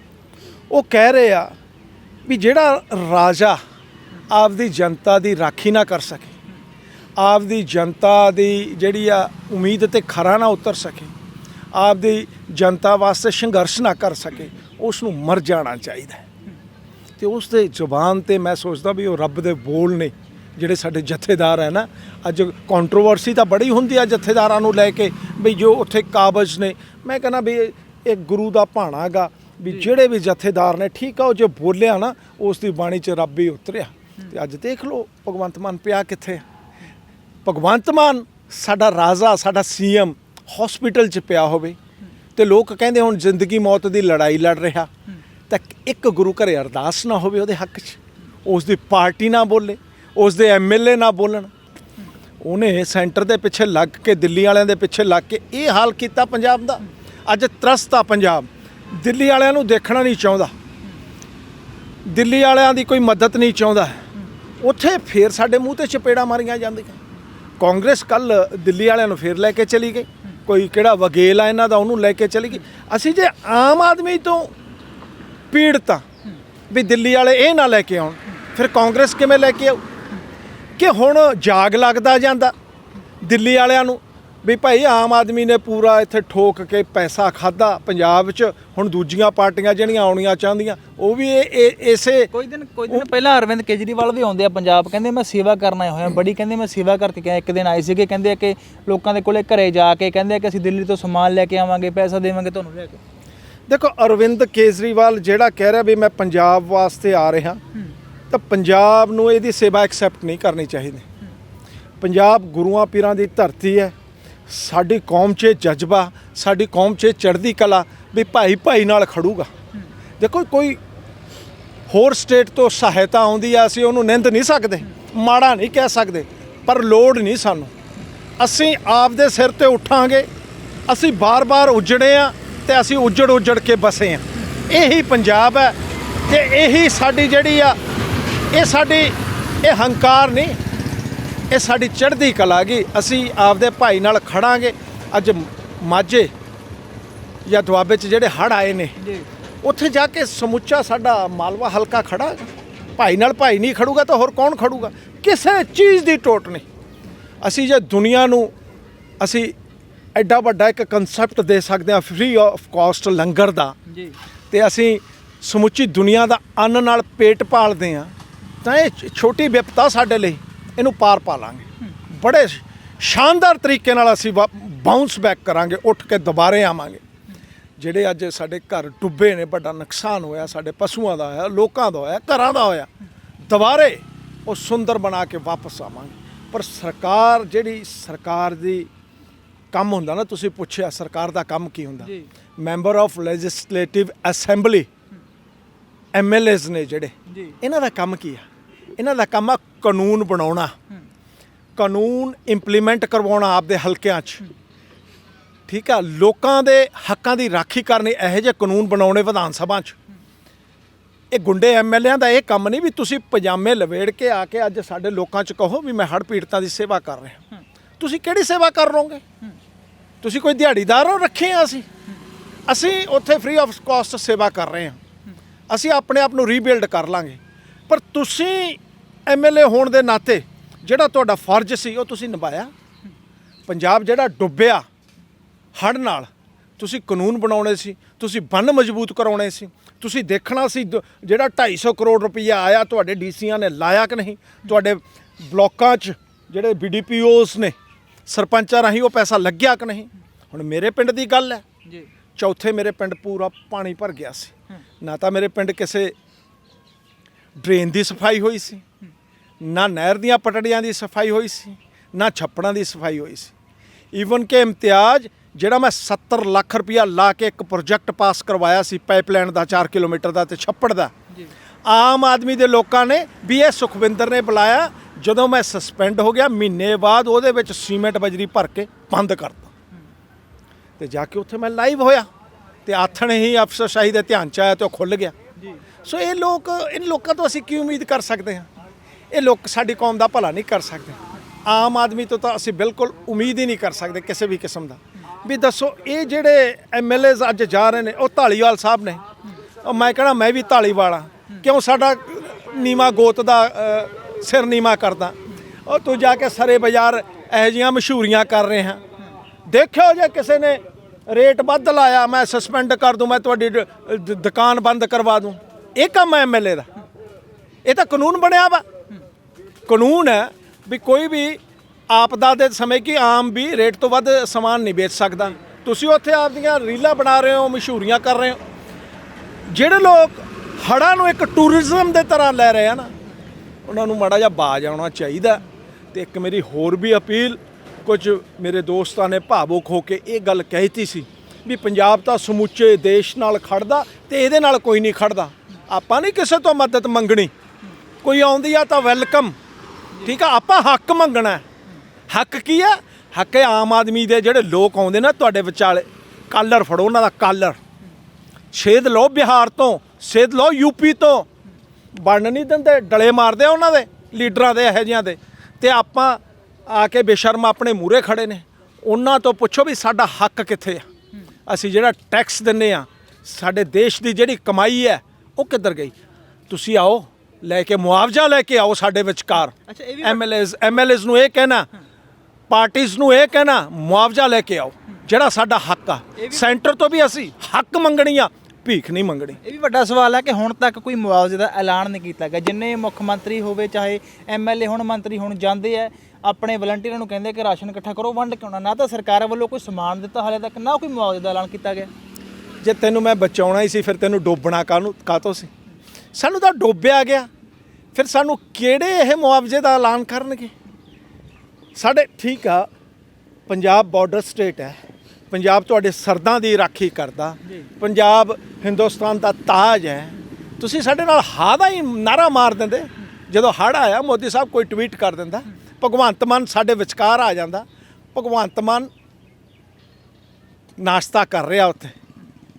ਉਹ ਕਹਿ ਰਹੇ ਆ ਵੀ ਜਿਹੜਾ ਰਾਜਾ ਆਪਦੀ ਜਨਤਾ ਦੀ ਰਾਖੀ ਨਾ ਕਰ ਸਕੇ ਆਪਦੀ ਜਨਤਾ ਦੀ ਜਿਹੜੀ ਆ ਉਮੀਦ ਤੇ ਖਰਾ ਨਾ ਉਤਰ ਸਕੇ ਆਪਦੀ ਜਨਤਾ ਵਾਸਤੇ ਸੰਘਰਸ਼ ਨਾ ਕਰ ਸਕੇ ਉਸ ਨੂੰ ਮਰ ਜਾਣਾ ਚਾਹੀਦਾ ਤੇ ਉਸ ਦੇ ਜ਼ੁਬਾਨ ਤੇ ਮੈਂ ਸੋਚਦਾ ਵੀ ਉਹ ਰੱਬ ਦੇ ਬੋਲ ਨੇ ਜਿਹੜੇ ਸਾਡੇ ਜਥੇਦਾਰ ਹੈ ਨਾ ਅੱਜ ਕੰਟਰੋਵਰਸੀ ਤਾਂ ਬੜੀ ਹੁੰਦੀ ਆ ਜਥੇਦਾਰਾਂ ਨੂੰ ਲੈ ਕੇ ਵੀ ਜੋ ਉੱਥੇ ਕਾਬਜ ਨੇ। ਮੈਂ ਕਹਿੰਦਾ ਵੀ ਇਹ- ਗੁਰੂ ਦਾ ਭਾਣਾ ਗਾ ਵੀ ਜਿਹੜੇ ਵੀ ਜਥੇਦਾਰ ਨੇ ਠੀਕ ਆ ਉਹ ਜੋ ਬੋਲਿਆ ਨਾ ਉਸ ਦੀ ਬਾਣੀ 'ਚ ਰੱਬ ਹੀ ਉਤਰਿਆ। ਤੇ ਅੱਜ ਦੇਖ ਲਓ ਭਗਵੰਤ ਮਾਨ ਪਿਆ ਕਿੱਥੇ? ਭਗਵੰਤ ਮਾਨ ਸਾਡਾ ਰਾਜਾ ਸਾਡਾ ਸੀਐਮ ਹਸਪੀਟਲ 'ਚ ਪਿਆ ਹੋਵੇ ਤੇ ਲੋਕ ਕਹਿੰਦੇ ਹੁਣ ਜ਼ਿੰਦਗੀ ਮੌਤ ਦੀ ਲੜਾਈ ਲੜ ਰਿਹਾ, ਤਾਂ ਇੱਕ ਗੁਰੂ ਘਰ ਅਰਦਾਸ ਨਾ ਹੋਵੇ ਉਹਦੇ ਹੱਕ 'ਚ ਉਸ ਦੀ ਪਾਰਟੀ ਨਾ ਬੋਲੇ ਉਸ ਦੇ ਐਮਐਲਏ ਨਾ ਬੋਲਣ। ਉਹਨੇ ਸੈਂਟਰ ਦੇ ਪਿੱਛੇ ਲੱਗ ਕੇ, ਦਿੱਲੀ ਵਾਲਿਆਂ ਦੇ ਪਿੱਛੇ ਲੱਗ ਕੇ ਇਹ ਹਾਲ ਕੀਤਾ ਪੰਜਾਬ ਦਾ। ਅੱਜ ਤਰਸਤਾ ਪੰਜਾਬ। ਦਿੱਲੀ ਵਾਲਿਆਂ ਨੂੰ ਦੇਖਣਾ ਨਹੀਂ ਚਾਹੁੰਦਾ। ਦਿੱਲੀ ਵਾਲਿਆਂ ਦੀ ਕੋਈ ਮਦਦ ਨਹੀਂ ਚਾਹੁੰਦਾ। ਉੱਥੇ ਫੇਰ ਸਾਡੇ ਮੂੰਹ ਤੇ ਚਪੇੜਾ ਮਾਰੀਆਂ ਜਾਂਦੀਆਂ। ਕਾਂਗਰਸ ਕੱਲ ਦਿੱਲੀ ਵਾਲਿਆਂ ਨੂੰ ਫੇਰ ਲੈ ਕੇ ਚਲੀ ਗਈ। ਕੋਈ ਕਿਹੜਾ ਵਕੀਲ ਆ ਇਹਨਾਂ ਦਾ ਉਹਨੂੰ ਲੈ ਕੇ ਚਲੀ ਗਈ। ਅਸੀਂ ਜੇ ਆਮ ਆਦਮੀ ਤੋਂ ਪੀੜਤ ਆ ਵੀ ਦਿੱਲੀ ਵਾਲੇ ਇਹ ਨਾ ਲੈ ਕੇ ਆਉਣ, ਫਿਰ ਕਾਂਗਰਸ ਕਿਵੇਂ ਲੈ ਕੇ ਆਉ ਕਿ ਹੁਣ ਜਾਗ ਲੱਗਦਾ ਜਾਂਦਾ ਦਿੱਲੀ ਵਾਲਿਆਂ ਨੂੰ ਵੀ ਭਾਈ ਆਮ ਆਦਮੀ ਨੇ ਪੂਰਾ ਇੱਥੇ ਠੋਕ ਕੇ ਪੈਸਾ ਖਾਦਾ ਪੰਜਾਬ 'ਚ ਹੁਣ ਦੂਜੀਆਂ ਪਾਰਟੀਆਂ ਜਿਹੜੀਆਂ ਆਉਣੀਆਂ ਚਾਹੁੰਦੀਆਂ ਉਹ ਵੀ ਇਹ ਇਸੇ ਕੋਈ ਦਿਨ ਕੋਈ ਦਿਨ ਪਹਿਲਾਂ ਅਰਵਿੰਦ ਕੇਜਰੀਵਾਲ ਵੀ ਆਉਂਦੇ ਆ ਪੰਜਾਬ ਕਹਿੰਦੇ ਮੈਂ ਸੇਵਾ ਕਰਨ ਆਇਆ ਹੋਇਆ ਬੜੀ ਕਹਿੰਦੇ ਮੈਂ ਸੇਵਾ ਕਰਕੇ ਗਿਆ ਇੱਕ ਦਿਨ ਆਏ ਸੀਗੇ ਕਹਿੰਦੇ ਆ ਕਿ ਲੋਕਾਂ ਦੇ ਕੋਲੇ ਘਰੇ ਜਾ ਕੇ ਕਹਿੰਦੇ ਕਿ ਅਸੀਂ ਦਿੱਲੀ ਤੋਂ ਸਮਾਨ ਲੈ ਕੇ ਆਵਾਂਗੇ ਪੈਸਾ ਦੇਵਾਂਗੇ ਤੁਹਾਨੂੰ ਲੈ ਕੇ। ਦੇਖੋ ਅਰਵਿੰਦ ਕੇਜਰੀਵਾਲ ਜਿਹੜਾ ਕਹਿ ਰਿਹਾ ਵੀ ਮੈਂ ਪੰਜਾਬ ਵਾਸਤੇ ਆ ਰਿਹਾ ਤਾਂ ਪੰਜਾਬ ਨੂੰ ਇਹਦੀ ਸੇਵਾ ਐਕਸੈਪਟ ਨਹੀਂ ਕਰਨੀ ਚਾਹੀਦੀ। ਪੰਜਾਬ ਗੁਰੂਆਂ ਪੀਰਾਂ ਦੀ ਧਰਤੀ ਹੈ ਸਾਡੀ ਕੌਮ 'ਚ ਇਹ ਜਜ਼ਬਾ, ਸਾਡੀ ਕੌਮ 'ਚ ਇਹ ਚੜ੍ਹਦੀ ਕਲਾ ਵੀ ਭਾਈ ਭਾਈ ਨਾਲ ਖੜੂਗਾ। ਦੇਖੋ, ਕੋਈ ਹੋਰ ਸਟੇਟ ਤੋਂ ਸਹਾਇਤਾ ਆਉਂਦੀ ਆ, ਅਸੀਂ ਉਹਨੂੰ ਨਿੰਦ ਨਹੀਂ ਸਕਦੇ, ਮਾੜਾ ਨਹੀਂ ਕਹਿ ਸਕਦੇ, ਪਰ ਲੋੜ ਨਹੀਂ ਸਾਨੂੰ। ਅਸੀਂ ਆਪਦੇ ਸਿਰ ਤੇ ਉੱਠਾਂਗੇ, ਅਸੀਂ ਬਾਰ-ਬਾਰ ਉਜੜੇ ਆ ਤੇ ਅਸੀਂ ਉਜੜ ਉਜੜ ਕੇ ਬਸੇ ਆ। ਇਹੀ ਪੰਜਾਬ ਹੈ ਤੇ ਇਹੀ ਸਾਡੀ ਜਿਹੜੀ ਆ, ਇਹ ਸਾਡੀ, ਇਹ ਹੰਕਾਰ ਨਹੀਂ। ਇਹ ਸਾਡੀ ਚੜ੍ਹਦੀ ਕਲਾ ਗੀ ਅਸੀਂ ਆਪਦੇ ਭਾਈ ਨਾਲ ਖੜਾਂਗੇ। ਅੱਜ ਮਾਝੇ ਜਾਂ ਦੁਆਬੇ 'ਚ ਜਿਹੜੇ ਹੜ ਆਏ ਨੇ ਉੱਥੇ ਜਾ ਕੇ ਸਮੁੱਚਾ ਸਾਡਾ ਮਾਲਵਾ ਹਲਕਾ ਖੜਾ। ਭਾਈ ਨਾਲ ਭਾਈ ਨਹੀਂ ਖੜੂਗਾ ਤਾਂ ਹੋਰ ਕੌਣ ਖੜੂਗਾ? ਕਿਸੇ ਚੀਜ਼ ਦੀ ਟੋਟ ਨਹੀਂ। ਅਸੀਂ ਜੇ ਦੁਨੀਆ ਨੂੰ ਅਸੀਂ ਐਡਾ ਵੱਡਾ ਇੱਕ ਕਨਸੈਪਟ ਦੇ ਸਕਦੇ ਹਾਂ ਫ੍ਰੀ ਆਫ ਕਾਸਟ ਲੰਗਰ ਦਾ ਜੀ। ਤੇ ਅਸੀਂ ਸਮੁੱਚੀ ਦੁਨੀਆ ਦਾ ਅੰਨ ਨਾਲ ਪੇਟ ਪਾਲਦੇ ਹਾਂ ਤਾਂ ਇਹ ਛੋਟੀ ਵਿਪਤਾ ਸਾਡੇ ਲਈ। ਇਹਨੂੰ ਪਾਰ ਪਾ ਲਾਂਗੇ ਬੜੇ ਸ਼ਾਨਦਾਰ ਤਰੀਕੇ ਨਾਲ ਅਸੀਂ ਬਾਉਂਸ ਬੈਕ ਕਰਾਂਗੇ ਉੱਠ ਕੇ ਦੁਬਾਰੇ ਆਵਾਂਗੇ। ਜਿਹੜੇ ਅੱਜ ਸਾਡੇ ਘਰ ਡੁੱਬੇ ਨੇ ਵੱਡਾ ਨੁਕਸਾਨ ਹੋਇਆ ਸਾਡੇ ਪਸ਼ੂਆਂ ਦਾ ਹੋਇਆ ਲੋਕਾਂ ਦਾ ਹੋਇਆ ਘਰਾਂ ਦਾ ਹੋਇਆ ਦੁਬਾਰੇ ਉਹ ਸੁੰਦਰ ਬਣਾ ਕੇ ਵਾਪਸ ਆਵਾਂਗੇ। ਪਰ ਸਰਕਾਰ ਜਿਹੜੀ ਸਰਕਾਰ ਦੀ ਕੰਮ ਹੁੰਦਾ ਨਾ ਤੁਸੀਂ ਪੁੱਛਿਆ ਸਰਕਾਰ ਦਾ ਕੰਮ ਕੀ ਹੁੰਦਾ। Member of legislative assembly MLAs ਨੇ ਜਿਹੜੇ। ਇਹਨਾਂ ਦਾ ਕੰਮ ਕੀ ਆ? ਇਹਨਾਂ ਦਾ ਕੰਮ ਆ ਕਾਨੂੰਨ ਬਣਾਉਣਾ। ਕਾਨੂੰਨ ਇੰਪਲੀਮੈਂਟ ਕਰਵਾਉਣਾ ਆਪਦੇ ਹਲਕਿਆਂ 'ਚ। ਠੀਕ ਆ, ਲੋਕਾਂ ਦੇ ਹੱਕਾਂ ਦੀ ਰਾਖੀ ਕਰਨੀ ਇਹੋ ਜਿਹੇ ਕਾਨੂੰਨ ਬਣਾਉਣੇ ਵਿਧਾਨ ਸਭਾ 'ਚ। ਇਹ ਗੁੰਡੇ ਐਮਐਲਏਆਂ ਦਾ ਇਹ ਕੰਮ ਨਹੀਂ ਵੀ ਤੁਸੀਂ ਪਜਾਮੇ ਲਵੇੜ ਕੇ ਆ ਕੇ ਅੱਜ ਸਾਡੇ ਲੋਕਾਂ 'ਚ ਕਹੋ ਵੀ ਮੈਂ ਹੜ੍ਹ ਪੀੜਤਾਂ ਦੀ ਸੇਵਾ ਕਰ ਰਿਹਾ। ਤੁਸੀਂ ਕਿਹੜੀ ਸੇਵਾ ਕਰ ਰਹੋਗੇ? ਤੁਸੀਂ ਕੋਈ ਦਿਹਾੜੀਦਾਰ ਹੋ ਰੱਖੇ ਆ ਅਸੀਂ? ਅਸੀਂ ਉੱਥੇ ਫ੍ਰੀ ਆਫ ਕਾਸਟ ਸੇਵਾ ਕਰ ਰਹੇ ਹਾਂ ਅਸੀਂ ਆਪਣੇ ਆਪ ਨੂੰ ਰੀਬਿਲਡ ਕਰ ਲਾਂਗੇ। ਪਰ ਤੁਸੀਂ ਐਮਐਲਏ ਹੋਣ ਦੇ ਨਾਤੇ ਜਿਹੜਾ ਤੁਹਾਡਾ ਫਰਜ਼ ਸੀ ਉਹ ਤੁਸੀਂ ਨਿਭਾਇਆ। ਪੰਜਾਬ ਜਿਹੜਾ ਡੁੱਬਿਆ ਹੜ੍ਹ ਨਾਲ ਤੁਸੀਂ ਕਾਨੂੰਨ ਬਣਾਉਣੇ ਸੀ ਤੁਸੀਂ ਬੰਨ ਮਜ਼ਬੂਤ ਕਰਾਉਣੇ ਸੀ ਤੁਸੀਂ ਦੇਖਣਾ ਸੀ ਜਿਹੜਾ 250 ਕਰੋੜ ਰੁਪਈਆ ਆਇਆ ਤੁਹਾਡੇ ਡੀਸੀਆਂ ਨੇ ਲਾਇਆ ਕਿ ਨਹੀਂ? ਤੁਹਾਡੇ ਬਲੋਕਾਂ 'ਚ ਜਿਹੜੇ ਬੀਡੀਪੀਓਸ ਨੇ ਸਰਪੰਚਾਂ ਰਾਹੀਂ ਉਹ ਪੈਸਾ ਲੱਗਿਆ ਕਿ ਨਹੀਂ? ਹੁਣ ਮੇਰੇ ਪਿੰਡ ਦੀ ਗੱਲ ਹੈ। ਜੀ। ਚੌਥੇ ਮੇਰੇ ਪਿੰਡ ਪੂਰਾ ਪਾਣੀ ਭਰ ਗਿਆ ਸੀ। ਨਾ ਤਾਂ ਮੇਰੇ ਪਿੰਡ ਕਿਸੇ ਡਰੇਨ ਦੀ ਸਫ਼ਾਈ ਹੋਈ ਸੀ। ਨਾ ਨਹਿਰ ਦੀਆਂ ਪਟੜੀਆਂ ਦੀ ਸਫ਼ਾਈ ਹੋਈ ਸੀ ਨਾ ਛੱਪੜਾਂ ਦੀ ਸਫ਼ਾਈ ਹੋਈ ਸੀ। ਈਵਨ ਕਿ ਇਮਤਿਆਜ਼ ਜਿਹੜਾ ਮੈਂ 70 ਲੱਖ ਰੁਪਇਆ ਲਾ ਕੇ ਇੱਕ ਪ੍ਰੋਜੈਕਟ ਪਾਸ ਕਰਵਾਇਆ ਸੀ ਪਾਈਪਲਾਈਨ ਦਾ 4 ਕਿਲੋਮੀਟਰ ਦਾ ਤੇ ਛੱਪੜ ਦਾ ਆਮ ਆਦਮੀ ਦੇ ਲੋਕਾਂ ਨੇ ਵੀ ਇਹ ਸੁਖਵਿੰਦਰ ਨੇ ਬੁਲਾਇਆ ਜਦੋਂ ਮੈਂ ਸਸਪੈਂਡ ਹੋ ਗਿਆ ਮਹੀਨੇ ਬਾਅਦ ਉਹਦੇ ਵਿੱਚ ਸੀਮੈਂਟ ਬਜਰੀ ਭਰ ਕੇ ਬੰਦ ਕਰਤਾ। ਤੇ ਜਾ ਕੇ ਉੱਥੇ ਮੈਂ ਲਾਈਵ ਹੋਇਆ ਤੇ ਆਥਣ ਹੀ ਅਫਸਰਸ਼ਾਹੀ ਦੇ ਧਿਆਨ ਚ ਆਇਆ ਤੇ ਉਹ ਖੁੱਲ ਗਿਆ। ਜੀ। ਸੋ ਇਹ ਲੋਕ ਇਨ ਲੋਕਾਂ ਤੋਂ ਅਸੀਂ ਕੀ ਉਮੀਦ ਕਰ ਸਕਦੇ ਹਾਂ? ਇਹ ਲੋਕ ਸਾਡੀ ਕੌਮ ਦਾ ਭਲਾ ਨਹੀਂ ਕਰ ਸਕਦੇ। ਆਮ ਆਦਮੀ ਤੋਂ ਤਾਂ ਅਸੀਂ ਬਿਲਕੁਲ ਉਮੀਦ ਹੀ ਨਹੀਂ ਕਰ ਸਕਦੇ ਕਿਸੇ ਵੀ ਕਿਸਮ ਦਾ। ਵੀ ਦੱਸੋ, ਇਹ ਜਿਹੜੇ ਐਮਐਲਏਜ਼ ਅੱਜ ਜਾ ਰਹੇ ਨੇ, ਉਹ ਢਾਲੀਵਾਲ ਸਾਹਿਬ ਨੇ। ਉਹ ਮੈਂ ਕਹਣਾ, ਮੈਂ ਵੀ ਢਾਲੀਵਾਲ ਆ ਕਿਉਂ ਸਾਡਾ ਨੀਮਾ ਗੋਤ ਦਾ ਸਿਰ ਨੀਮਾ ਕਰਦਾ? ਉਹ ਤੂੰ ਜਾ ਕੇ ਸਰੇ ਬਾਜ਼ਾਰ ਇਹੋ ਜਿਹੀਆਂ ਮਸ਼ਹੂਰੀਆਂ ਕਰ ਰਹੇ ਹਾਂ। ਦੇਖਿਓ ਜੇ ਕਿਸੇ ਨੇ ਰੇਟ ਵੱਧ ਲਾਇਆ, ਮੈਂ ਸਸਪੈਂਡ ਕਰ ਦੂੰ, ਮੈਂ ਤੁਹਾਡੀ ਦੁਕਾਨ ਬੰਦ ਕਰਵਾ ਦੂੰ। ਇਹ ਕੰਮ ਹੈ ਐਮਐਲਏ ਦਾ। ਇਹ ਤਾਂ ਕਾਨੂੰਨ ਬਣਿਆ ਵਾ। ਕਾਨੂੰਨ ਹੈ ਵੀ ਕੋਈ ਵੀ ਆਪਦਾ ਦੇ ਸਮੇਂ ਕਿ ਆਮ ਵੀ ਰੇਟ ਤੋਂ ਵੱਧ ਸਮਾਨ ਨਹੀਂ ਵੇਚ ਸਕਦਾ। ਤੁਸੀਂ ਉੱਥੇ ਆਪਦੀਆਂ ਰੀਲਾਂ ਬਣਾ ਰਹੇ ਹੋ, ਮਸ਼ਹੂਰੀਆਂ ਕਰ ਰਹੇ ਹੋ। ਜਿਹੜੇ ਲੋਕ ਹੜ੍ਹਾਂ ਨੂੰ ਇੱਕ ਟੂਰਿਜ਼ਮ ਦੇ ਤਰ੍ਹਾਂ ਲੈ ਰਹੇ ਆ ਨਾ, ਉਹਨਾਂ ਨੂੰ ਮਾੜਾ ਜਿਹਾ ਬਾਜ ਆਉਣਾ ਚਾਹੀਦਾ ਤੇ ਇੱਕ ਮੇਰੀ ਹੋਰ ਵੀ ਅਪੀਲ, ਕੁਝ ਮੇਰੇ ਦੋਸਤਾਂ ਨੇ ਭਾਵੁਕ ਹੋ ਕੇ ਇਹ ਗੱਲ ਕਹਿਤੀ ਸੀ ਵੀ ਪੰਜਾਬ ਤਾਂ ਸਮੁੱਚੇ ਦੇਸ਼ ਨਾਲ ਖੜਦਾ ਤੇ ਇਹਦੇ ਨਾਲ ਕੋਈ ਨਹੀਂ ਖੜਦਾ ਆਪਾਂ ਨਹੀਂ ਕਿਸੇ ਤੋਂ ਮਦਦ ਮੰਗਣੀ। ਕੋਈ ਆਉਂਦੀ ਆ ਤਾਂ ਵੈਲਕਮ। ਠੀਕ ਆ, ਆਪਾਂ ਹੱਕ ਮੰਗਣਾ ਹੱਕ ਕੀ ਆ? ਹੱਕ ਆਮ ਆਦਮੀ ਦੇ ਜਿਹੜੇ ਲੋਕ ਆਉਂਦੇ ਨਾ ਤੁਹਾਡੇ ਵਿਚਾਲੇ, ਕਾਲਰ ਫੜੋ, ਉਹਨਾਂ ਦਾ ਕਾਲਰ। ਛੇਦ ਲਓ ਬਿਹਾਰ ਤੋਂ, ਛੇਦ ਲਓ ਯੂਪੀ ਤੋਂ। ਬਣ ਨਹੀਂ ਦਿੰਦੇ, ਡਲੇ ਮਾਰਦੇ ਆ ਉਹਨਾਂ ਦੇ, ਲੀਡਰਾਂ ਦੇ ਇਹੋ ਜਿਹਿਆਂ ਦੇ। ਤੇ ਆਪਾਂ ਆ ਕੇ ਬੇਸ਼ਰਮ ਆਪਣੇ ਮੂਰੇ ਖੜੇ ਨੇ। ਉਹਨਾਂ ਤੋਂ ਪੁੱਛੋ ਵੀ ਸਾਡਾ ਹੱਕ ਕਿੱਥੇ ਆ? ਅਸੀਂ ਜਿਹੜਾ ਟੈਕਸ ਦਿੰਨੇ ਆ, ਸਾਡੇ ਦੇਸ਼ ਦੀ ਜਿਹੜੀ ਕਮਾਈ ਹੈ, ਉਹ ਕਿੱਧਰ ਗਈ? ਤੁਸੀਂ ਆਓ ਲੈ ਕੇ ਮੁਆਵਜ਼ਾ ਲੈ ਕੇ ਆਓ ਸਾਡੇ ਵਿਚਕਾਰ। ਅੱਛਾ, ਇਹ ਵੀ ਐਮਐਲਏਜ਼ ਐਮਐਲਏਜ਼ ਨੂੰ ਇਹ ਕਹਿਣਾ ਪਾਰਟੀਆਂ ਨੂੰ ਇਹ ਕਹਿਣਾ ਮੁਆਵਜ਼ਾ ਲੈ ਕੇ ਆਓ ਜਿਹੜਾ ਸਾਡਾ ਹੱਕ ਆ। ਸੈਂਟਰ ਤੋਂ ਵੀ ਅਸੀਂ ਹੱਕ ਮੰਗਣੀ ਆ ਭੀਖ ਨਹੀਂ ਮੰਗਣੀ। ਇਹ ਵੀ ਵੱਡਾ ਸਵਾਲ ਹੈ ਕਿ ਹੁਣ ਤੱਕ ਕੋਈ ਮੁਆਵਜ਼ੇ ਦਾ ਐਲਾਨ ਨਹੀਂ ਕੀਤਾ ਗਿਆ। ਜਿੰਨੇ ਮੁੱਖ ਮੰਤਰੀ ਹੋਵੇ ਚਾਹੇ ਐਮਐਲਏ ਹੁਣ ਮੰਤਰੀ ਹੁਣ ਜਾਂਦੇ ਆ ਆਪਣੇ ਵਲੰਟੀਅਰਾਂ ਨੂੰ ਕਹਿੰਦੇ ਕਿ ਰਾਸ਼ਨ ਇਕੱਠਾ ਕਰੋ ਵੰਡ ਕੇ ਆਉਣਾ। ਨਾ ਤਾਂ ਸਰਕਾਰ ਵੱਲੋਂ ਕੋਈ ਸਮਾਨ ਦਿੱਤਾ ਹਾਲੇ ਤੱਕ ਨਾ ਕੋਈ ਮੁਆਵਜ਼ੇ ਦਾ ਐਲਾਨ ਕੀਤਾ ਗਿਆ। ਜੇ ਤੈਨੂੰ ਮੈਂ ਬਚਾਉਣਾ ਹੀ ਸੀ ਫਿਰ ਤੈਨੂੰ ਡੋਬਣਾ ਕਾਹਨੂੰ ਕਾਤੋਂ ਸੀ? ਸਾਨੂੰ ਤਾਂ ਡੋਬਿਆ ਗਿਆ। ਫਿਰ ਸਾਨੂੰ ਕਿਹੜੇ ਇਹ ਮੁਆਵਜ਼ੇ ਦਾ ਐਲਾਨ ਕਰਨਗੇ? ਸਾਡੇ ਠੀਕ ਆ ਪੰਜਾਬ ਬਾਰਡਰ ਸਟੇਟ ਹੈ। ਪੰਜਾਬ ਤੁਹਾਡੇ ਸਰਦਾਂ ਦੀ ਰਾਖੀ ਕਰਦਾ। ਪੰਜਾਬ ਹਿੰਦੁਸਤਾਨ ਦਾ ਤਾਜ ਹੈ। ਤੁਸੀਂ ਸਾਡੇ ਨਾਲ ਹਾਂ ਦਾ ਹੀ ਨਾਰਾ ਮਾਰ ਦਿੰਦੇ। ਜਦੋਂ ਹੜ੍ਹ ਆਇਆ ਮੋਦੀ ਸਾਹਿਬ ਕੋਈ ਟਵੀਟ ਕਰ ਦਿੰਦਾ। ਭਗਵੰਤ ਮਾਨ ਸਾਡੇ ਵਿਚਕਾਰ ਆ ਜਾਂਦਾ। ਭਗਵੰਤ ਮਾਨ ਨਾਸ਼ਤਾ ਕਰ ਰਿਹਾ ਉੱਥੇ।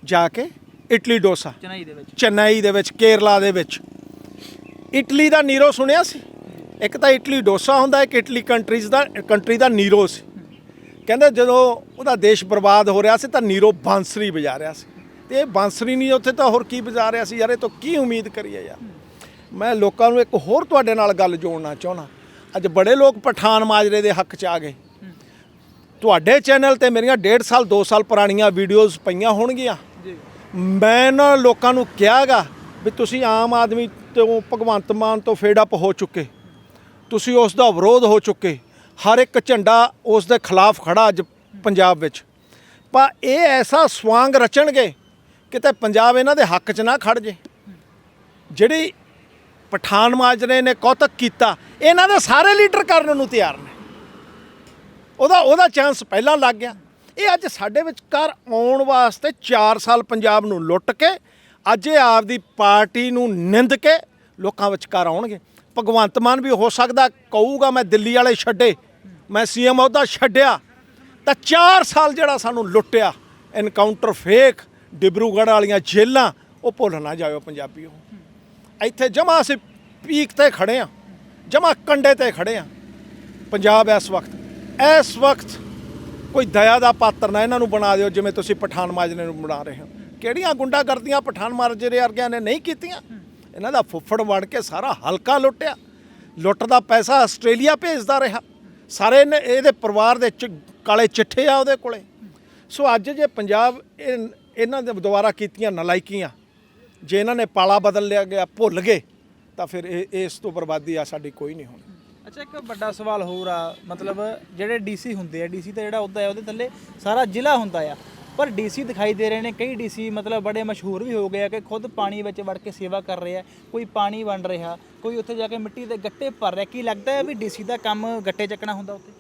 ਜਾ ਕੇ ਇਟਲੀ ਡੋਸਾ। ਚੇਨਈ ਦੇ ਵਿੱਚ। ਚੇਨਈ ਦੇ ਵਿੱਚ ਕੇਰਲਾ ਦੇ ਵਿੱਚ। ਇਟਲੀ ਦਾ ਨੀਰੋ ਸੁਣਿਆ ਸੀ? ਇੱਕ ਤਾਂ ਇਟਲੀ ਡੋਸਾ ਹੁੰਦਾ ਇੱਕ ਇਟਲੀ ਕੰਟਰੀਜ਼ ਦਾ ਕੰਟਰੀ ਦਾ ਨੀਰੋ ਸੀ। ਕਹਿੰਦੇ ਜਦੋਂ ਉਹਦਾ ਦੇਸ਼ ਬਰਬਾਦ ਹੋ ਰਿਹਾ ਸੀ ਤਾਂ ਨੀਰੋ ਬਾਂਸਰੀ ਵਜਾ ਰਿਹਾ ਸੀ। ਤੇ ਇਹ ਬਾਂਸਰੀ ਨਹੀਂ ਉੱਥੇ ਤਾਂ ਹੋਰ ਕੀ ਵਜਾ ਰਿਹਾ ਸੀ? ਯਾਰ ਇਹ ਤੋਂ ਕੀ ਉਮੀਦ ਕਰੀਏ ਯਾਰ? ਮੈਂ ਲੋਕਾਂ ਨੂੰ ਇੱਕ ਹੋਰ ਤੁਹਾਡੇ ਨਾਲ ਗੱਲ ਜੋੜਨਾ ਚਾਹੁੰਦਾ। ਅੱਜ ਬੜੇ ਲੋਕ ਪਠਾਨ ਮਾਜਰੇ ਦੇ ਹੱਕ 'ਚ ਆ ਗਏ। ਤੁਹਾਡੇ ਚੈਨਲ ਤੇ ਮੇਰੀਆਂ 1.5 ਸਾਲ 2 ਸਾਲ ਪੁਰਾਣੀਆਂ ਵੀਡੀਓਜ਼ ਪਈਆਂ ਹੋਣਗੀਆਂ। ਮੈਂ ਨਾ ਲੋਕਾਂ ਨੂੰ ਕਿਹਾਗਾ ਵੀ ਤੁਸੀਂ ਆਮ ਆਦਮੀ ਤੋਂ, ਭਗਵੰਤ ਮਾਨ ਤੋਂ ਫੇਡ ਅਪ ਹੋ ਚੁੱਕੇ। ਤੁਸੀਂ ਉਸ ਦਾ ਵਿਰੋਧ ਹੋ ਚੁੱਕੇ। ਹਰ ਇੱਕ ਝੰਡਾ ਉਸ ਦੇ ਖਿਲਾਫ ਖੜਾ ਅੱਜ ਪੰਜਾਬ ਵਿੱਚ। ਪਰ ਇਹ ਐਸਾ ਸਵਾਂਗ ਰਚਣਗੇ, ਕਿਤੇ ਪੰਜਾਬ ਇਹਨਾਂ ਦੇ ਹੱਕ 'ਚ ਨਾ ਖੜ ਜੇ। ਜਿਹੜੀ ਪਠਾਨ ਮਾਜਰੇ ਨੇ ਕੌਤਕ ਕੀਤਾ, ਇਹਨਾਂ ਦੇ ਸਾਰੇ ਲੀਡਰ ਕਰਨ ਨੂੰ ਤਿਆਰ ਨੇ। ਉਹਦਾ ਉਹਦਾ ਚਾਂਸ ਪਹਿਲਾਂ ਲੱਗ ਗਿਆ। ਇਹ ਅੱਜ ਸਾਡੇ ਵਿਚਕਾਰ ਆਉਣ ਵਾਸਤੇ 4 ਸਾਲ ਪੰਜਾਬ ਨੂੰ ਲੁੱਟ ਕੇ, ਅੱਜ ਇਹ ਆਪਦੀ ਪਾਰਟੀ ਨੂੰ ਨਿੰਦ ਕੇ ਲੋਕਾਂ ਵਿਚਕਾਰ ਆਉਣਗੇ। ਭਗਵੰਤ ਮਾਨ ਵੀ ਹੋ ਸਕਦਾ ਕਹੂਗਾ, ਮੈਂ ਦਿੱਲੀ ਵਾਲੇ ਛੱਡੇ, ਮੈਂ ਸੀਐਮ ਅਹੁਦਾ ਛੱਡਿਆ। ਤਾਂ 4 ਸਾਲ ਜਿਹੜਾ ਸਾਨੂੰ ਲੁੱਟਿਆ ਐਨਕਾਊਂਟਰ ਫੇਕ ਡਿਬਰੂਗੜ੍ਹ ਵਾਲੀਆਂ ਜੇਲਾਂ ਉਹ ਭੁੱਲ ਨਾ ਜਾਇਓ ਪੰਜਾਬੀਓ। ਇੱਥੇ ਜਮਾ ਅਸੀਂ ਪੀਕ ਤੇ ਖੜੇ ਆ, ਜਮਾ ਕੰਡੇ ਤੇ ਖੜੇ ਆ। ਪੰਜਾਬ ਇਸ ਵਕਤ ਇਸ ਵਕਤ ਕੋਈ ਦਇਆ ਦਾ ਪਾਤਰ ਨਾ ਇਹਨਾਂ ਨੂੰ ਬਣਾ ਦਿਓ, ਜਿਵੇਂ ਤੁਸੀਂ ਪਠਾਨ ਮਾਜਰੇ ਨੂੰ ਬਣਾ ਰਹੇ ਹੋ। ਕਿਹੜੀਆਂ ਗੁੰਡਾਗਰਦੀਆਂ ਪਠਾਨ ਮਾਜਰੇ ਵਰਗਿਆਂ ਨੇ ਨਹੀਂ ਕੀਤੀਆਂ? ਇਹਨਾਂ ਦਾ ਫੁੱਫੜ ਵੜ ਕੇ ਸਾਰਾ ਹਲਕਾ ਲੁੱਟਿਆ। ਲੁੱਟ ਦਾ ਪੈਸਾ ਆਸਟ੍ਰੇਲੀਆ ਭੇਜਦਾ ਰਿਹਾ। ਸਾਰੇ ਇਹਨੇ- ਇਹਦੇ ਪਰਿਵਾਰ ਦੇ ਚ- ਕਾਲੇ ਚਿੱਠੇ ਆ ਉਹਦੇ ਕੋਲੇ। ਸੋ ਅੱਜ ਜੇ ਪੰਜਾਬ ਇਹ- ਇਹਨਾਂ ਦੇ ਦੁਆਰਾ ਕੀਤੀਆਂ ਨਲਾਇਕੀਆਂ, ਜੇ ਇਹਨਾਂ ਨੇ ਪਾਲਾ ਬਦਲ ਲਿਆ ਗਿਆ, ਭੁੱਲ ਗਏ, ਤਾਂ ਫਿਰ ਇਹ, ਇਸ ਤੋਂ ਬਰਬਾਦੀ ਆ ਸਾਡੀ ਕੋਈ ਨਹੀਂ ਹੋਣੀ। ਅੱਛਾ, ਇੱਕ ਵੱਡਾ ਸਵਾਲ ਹੋਰ ਆ, ਮਤਲਬ ਜਿਹੜੇ ਡੀਸੀ ਹੁੰਦੇ ਆ ਡੀਸੀ ਤਾਂ ਜਿਹੜਾ ਹੁੰਦਾ ਹੈ ਉਹਦੇ ਥੱਲੇ ਸਾਰਾ ਜ਼ਿਲ੍ਹਾ ਹੁੰਦਾ ਆ। ਪਰ ਡੀਸੀ ਦਿਖਾਈ ਦੇ ਰਹੇ ਨੇ, ਕਈ ਡੀਸੀ ਮਤਲਬ ਬੜੇ ਮਸ਼ਹੂਰ ਵੀ ਹੋ ਗਏ ਆ ਕਿ ਖੁਦ ਪਾਣੀ ਵਿੱਚ ਵੜ ਕੇ ਸੇਵਾ ਕਰ ਰਹੇ ਆ, ਕੋਈ ਪਾਣੀ ਵੰਡ ਰਿਹਾ, ਕੋਈ ਉੱਥੇ ਜਾ ਕੇ ਮਿੱਟੀ ਦੇ ਗੱਟੇ ਭਰ ਰਿਹਾ। ਕੀ ਲੱਗਦਾ ਹੈ ਵੀ ਡੀਸੀ ਦਾ ਕੰਮ ਗੱਟੇ ਚੱਕਣਾ ਹੁੰਦਾ ਉੱਥੇ?